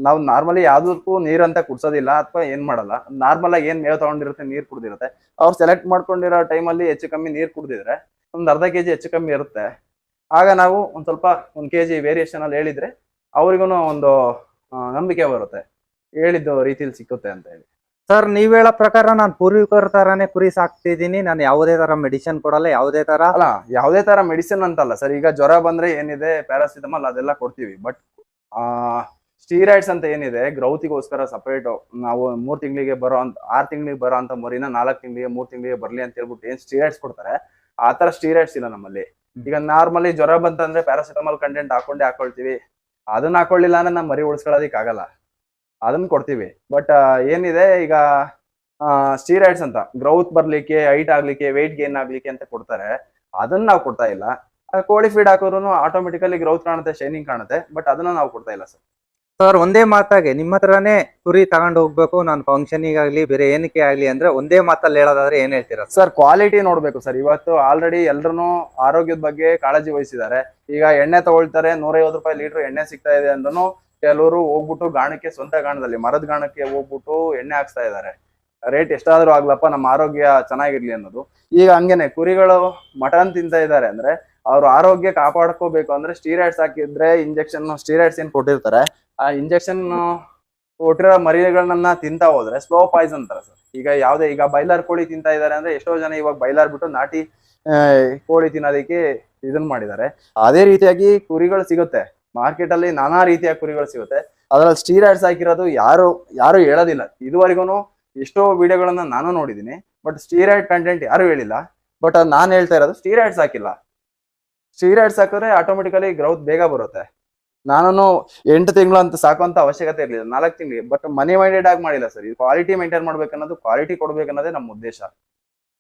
[SPEAKER 1] ನಾವು ನಾರ್ಮಲಿ ಯಾವ್ದಕ್ಕೂ ನೀರ್ ಅಂತ ಕುಡ್ಸೋದಿಲ್ಲ ಅಥವಾ ಏನ್ ಮಾಡಲ್ಲ. ನಾರ್ಮಲ್ ಆಗಿ ಏನ್ ಮೇವ್ ತಗೊಂಡಿರುತ್ತೆ ನೀರ್ ಕುಡ್ದಿರುತ್ತೆ. ಅವ್ರು ಸೆಲೆಕ್ಟ್ ಮಾಡ್ಕೊಂಡಿರೋ ಟೈಮಲ್ಲಿ ಹೆಚ್ಚು ಕಮ್ಮಿ ನೀರ್ ಕುಡ್ದಿದ್ರೆ ಒಂದು ಅರ್ಧ ಕೆಜಿ ಹೆಚ್ಚು ಕಮ್ಮಿ ಇರುತ್ತೆ. ಆಗ ನಾವು ಒಂದ್ ಸ್ವಲ್ಪ ಒಂದ್ ಕೆಜಿ ವೇರಿಯೇಷನ್ ಅಲ್ಲಿ ಹೇಳಿದ್ರೆ ಅವ್ರಿಗೂ ಒಂದು ನಂಬಿಕೆ ಬರುತ್ತೆ. ಹೇಳಿದ್ದು ರೀತಿಲಿ ಸಿಕ್ಕುತ್ತೆ ಅಂತ ಹೇಳಿ.
[SPEAKER 2] ಸರ್ ನೀವ್ ಹೇಳೋ ಪ್ರಕಾರ ನಾನು ಪೂರ್ವಿಕರ ತರಾನೇ ಕುರಿ ಸಾಕ್ತಿದ್ದೀನಿ. ನಾನು ಯಾವುದೇ ತರ ಮೆಡಿಸಿನ್ ಕೊಡಲ್ಲ ಯಾವುದೇ ತರ
[SPEAKER 1] ಅಲ್ಲ ಯಾವುದೇ ತರ ಮೆಡಿಸಿನ್ ಅಂತಲ್ಲ ಸರ್. ಈಗ ಜ್ವರ ಬಂದ್ರೆ ಏನಿದೆ ಪ್ಯಾರಾಸಿಟಮಲ್ ಅದೆಲ್ಲ ಕೊಡ್ತೀವಿ. ಬಟ್ ಸ್ಟೀರಾಯ್ಡ್ಸ್ ಅಂತ ಏನಿದೆ ಗ್ರೌತಿಗೋಸ್ಕರ ಸಪರೇಟ್ ನಾವು ಮೂರ್ ತಿಂಗಳಿಗೆ ಬರೋ ಅಂತ ಆರ್ ತಿಂಗಳಿಗೆ ಬರೋ ಅಂತ ಮರಿನ ನಾಲ್ಕು ತಿಂಗಳಿಗೆ ಮೂರ್ ತಿಂಗಳಿಗೆ ಬರ್ಲಿ ಅಂತ ಹೇಳ್ಬಿಟ್ಟು ಏನ್ ಸ್ಟೀರಾಯ್ಡ್ಸ್ ಕೊಡ್ತಾರೆ ಆ ತರ ಸ್ಟೀರಾಯ್ಡ್ಸ್ ಇಲ್ಲ ನಮ್ಮಲ್ಲಿ. ಈಗ ನಾರ್ಮಲಿ ಜ್ವರ ಬಂತಂದ್ರೆ ಪ್ಯಾರಾಸಿಟಮಾಲ್ ಕಂಟೆಂಟ್ ಹಾಕೊಂಡೆ ಹಾಕೊಳ್ತೀವಿ. ಅದನ್ನ ಹಾಕೊಳ್ಳಿಲ್ಲ ಅಂದ್ರೆ ನಮ್ಮ ಮರಿ ಉಳಿಸ್ಕೊಳ್ಳೋದಿಕ್ ಆಗಲ್ಲ ಅದನ್ನ ಕೊಡ್ತೀವಿ ಬಟ್ ಏನಿದೆ ಈಗ ಸ್ಟೀರಾಯ್ಡ್ಸ್ ಅಂತ ಗ್ರೌತ್ ಬರ್ಲಿಕ್ಕೆ ಹೈಟ್ ಆಗ್ಲಿಕ್ಕೆ ವೆಯ್ಟ್ ಗೇನ್ ಆಗ್ಲಿಕ್ಕೆ ಅಂತ ಕೊಡ್ತಾರೆ. ಅದನ್ನ ನಾವು ಕೊಡ್ತಾ ಇಲ್ಲ. ಕೋಳಿ ಫೀಡ್ ಹಾಕೋರು ಆಟೋಮೆಟಿಕಲಿ ಗ್ರೌತ್ ಕಾಣುತ್ತೆ ಶೈನಿಂಗ್ ಕಾಣುತ್ತೆ ಬಟ್ ಅದನ್ನ ನಾವು ಕೊಡ್ತಾ ಇಲ್ಲ ಸರ್.
[SPEAKER 2] ಸರ್, ಒಂದೇ ಮಾತಾಗೆ. ನಿಮ್ಮ ಹತ್ರನೇ ಕುರಿ ತಗೊಂಡು ಹೋಗ್ಬೇಕು. ನಾನು ಫಂಕ್ಷನಿಗಾಗ್ಲಿ, ಬೇರೆ ಏನಕ್ಕೆ ಆಗ್ಲಿ ಅಂದ್ರೆ ಒಂದೇ ಮಾತಲ್ಲಿ ಹೇಳೋದಾದ್ರೆ ಏನ್ ಹೇಳ್ತೀರಾ? ಸರ್
[SPEAKER 1] ಸರ್ ಕ್ವಾಲಿಟಿ ನೋಡ್ಬೇಕು ಸರ್. ಇವತ್ತು ಆಲ್ರೆಡಿ ಎಲ್ರು ಆರೋಗ್ಯದ ಬಗ್ಗೆ ಕಾಳಜಿ ವಹಿಸಿದ್ದಾರೆ. ಈಗ ಎಣ್ಣೆ ತಗೊಳ್ತಾರೆ. ನೂರೈವತ್ತು ರೂಪಾಯಿ ಲೀಟರ್ ಎಣ್ಣೆ ಸಿಗ್ತಾ ಇದೆ ಅಂದ್ರೂ ಕೆಲವರು ಹೋಗ್ಬಿಟ್ಟು ಗಾಣಕ್ಕೆ, ಸ್ವಂತ ಗಾಣದಲ್ಲಿ, ಮರದ ಗಾಣಕ್ಕೆ ಹೋಗ್ಬಿಟ್ಟು ಎಣ್ಣೆ ಹಾಕ್ಸ್ತಾ ಇದ್ದಾರೆ. ರೇಟ್ ಎಷ್ಟಾದ್ರೂ ಆಗ್ಲಪ್ಪ ನಮ್ಮ ಆರೋಗ್ಯ ಚೆನ್ನಾಗಿರ್ಲಿ ಅನ್ನೋದು. ಈಗ ಹಂಗೇನೆ, ಕುರಿಗಳು ಮಟನ್ ತಿಂತಾ ಇದ್ದಾರೆ ಅಂದ್ರೆ ಅವ್ರ ಆರೋಗ್ಯ ಕಾಪಾಡ್ಕೋಬೇಕು ಅಂದ್ರೆ ಸ್ಟೀರಾಯ್ಡ್ಸ್ ಹಾಕಿದ್ರೆ ಇಂಜೆಕ್ಷನ್ ಸ್ಟೀರಾಯ್ಡ್ಸ್ ಏನ್ ಕೊಟ್ಟಿರ್ತಾರೆ ಆ ಇಂಜೆಕ್ಷನ್ ಕೊಟ್ಟಿರೋ ಮರಿಗಳನ್ನ ತಿಂತಾ ಹೋದ್ರೆ ಸ್ಲೋ ಪಾಯ್ಸನ್ ಅಂತಾರೆ ಸರ್ ಈಗ ಯಾವ್ದೇ, ಈಗ ಬೈಲರ್ ಕೋಳಿ ತಿಂತಾ ಇದ್ದಾರೆ ಅಂದ್ರೆ ಎಷ್ಟೋ ಜನ ಇವಾಗ ಬೈಲರ್ ಬಿಟ್ಟು ನಾಟಿ ಕೋಳಿ ತಿನ್ನೋದಕ್ಕೆ ಇದನ್ನ ಮಾಡಿದ್ದಾರೆ. ಅದೇ ರೀತಿಯಾಗಿ ಕುರಿಗಳು ಸಿಗುತ್ತೆ. ಮಾರ್ಕೆಟ್ ಅಲ್ಲಿ ನಾನಾ ರೀತಿಯ ಕುರಿಗಳು ಸಿಗುತ್ತೆ. ಅದ್ರಲ್ಲಿ ಸ್ಟೀರಾಯ್ಡ್ಸ್ ಹಾಕಿರೋದು ಯಾರು ಯಾರು ಹೇಳೋದಿಲ್ಲ. ಇದುವರೆಗೂ ಎಷ್ಟೋ ವಿಡಿಯೋಗಳನ್ನ ನಾನು ನೋಡಿದೀನಿ ಬಟ್ ಸ್ಟೀರಾಯ್ಡ್ ಕಂಟೆಂಟ್ ಯಾರು ಹೇಳಿಲ್ಲ. ಬಟ್ ಅದು ನಾನು ಹೇಳ್ತಾ ಇರೋದು ಸ್ಟೀರಾಯ್ಡ್ಸ್ ಹಾಕಿಲ್ಲ. ಸ್ಟೀರಾಯ್ಡ್ಸ್ ಹಾಕಿದ್ರೆ ಆಟೋಮೆಟಿಕಲಿ ಗ್ರೌತ್ ಬೇಗ ಬರುತ್ತೆ. ನಾನು ಎಂಟು ತಿಂಗಳು ಅಂತ ಸಾಕುವಂತ ಅವಶ್ಯಕತೆ ಇರಲಿಲ್ಲ, ನಾಲ್ಕು ತಿಂಗಳಿಗೆ. ಬಟ್ ಮನಿ ಮೈಂಡೆಡ್ ಆಗಿ ಮಾಡಿಲ್ಲ ಸರ್. ಇದು ಕ್ವಾಲಿಟಿ ಮೇಂಟೈನ್ ಮಾಡ್ಬೇಕನ್ನೋದು ಕ್ವಾಲಿಟಿ ಕೊಡ್ಬೇಕನ್ನೋದೇ ನಮ್ಮ ಉದ್ದೇಶ.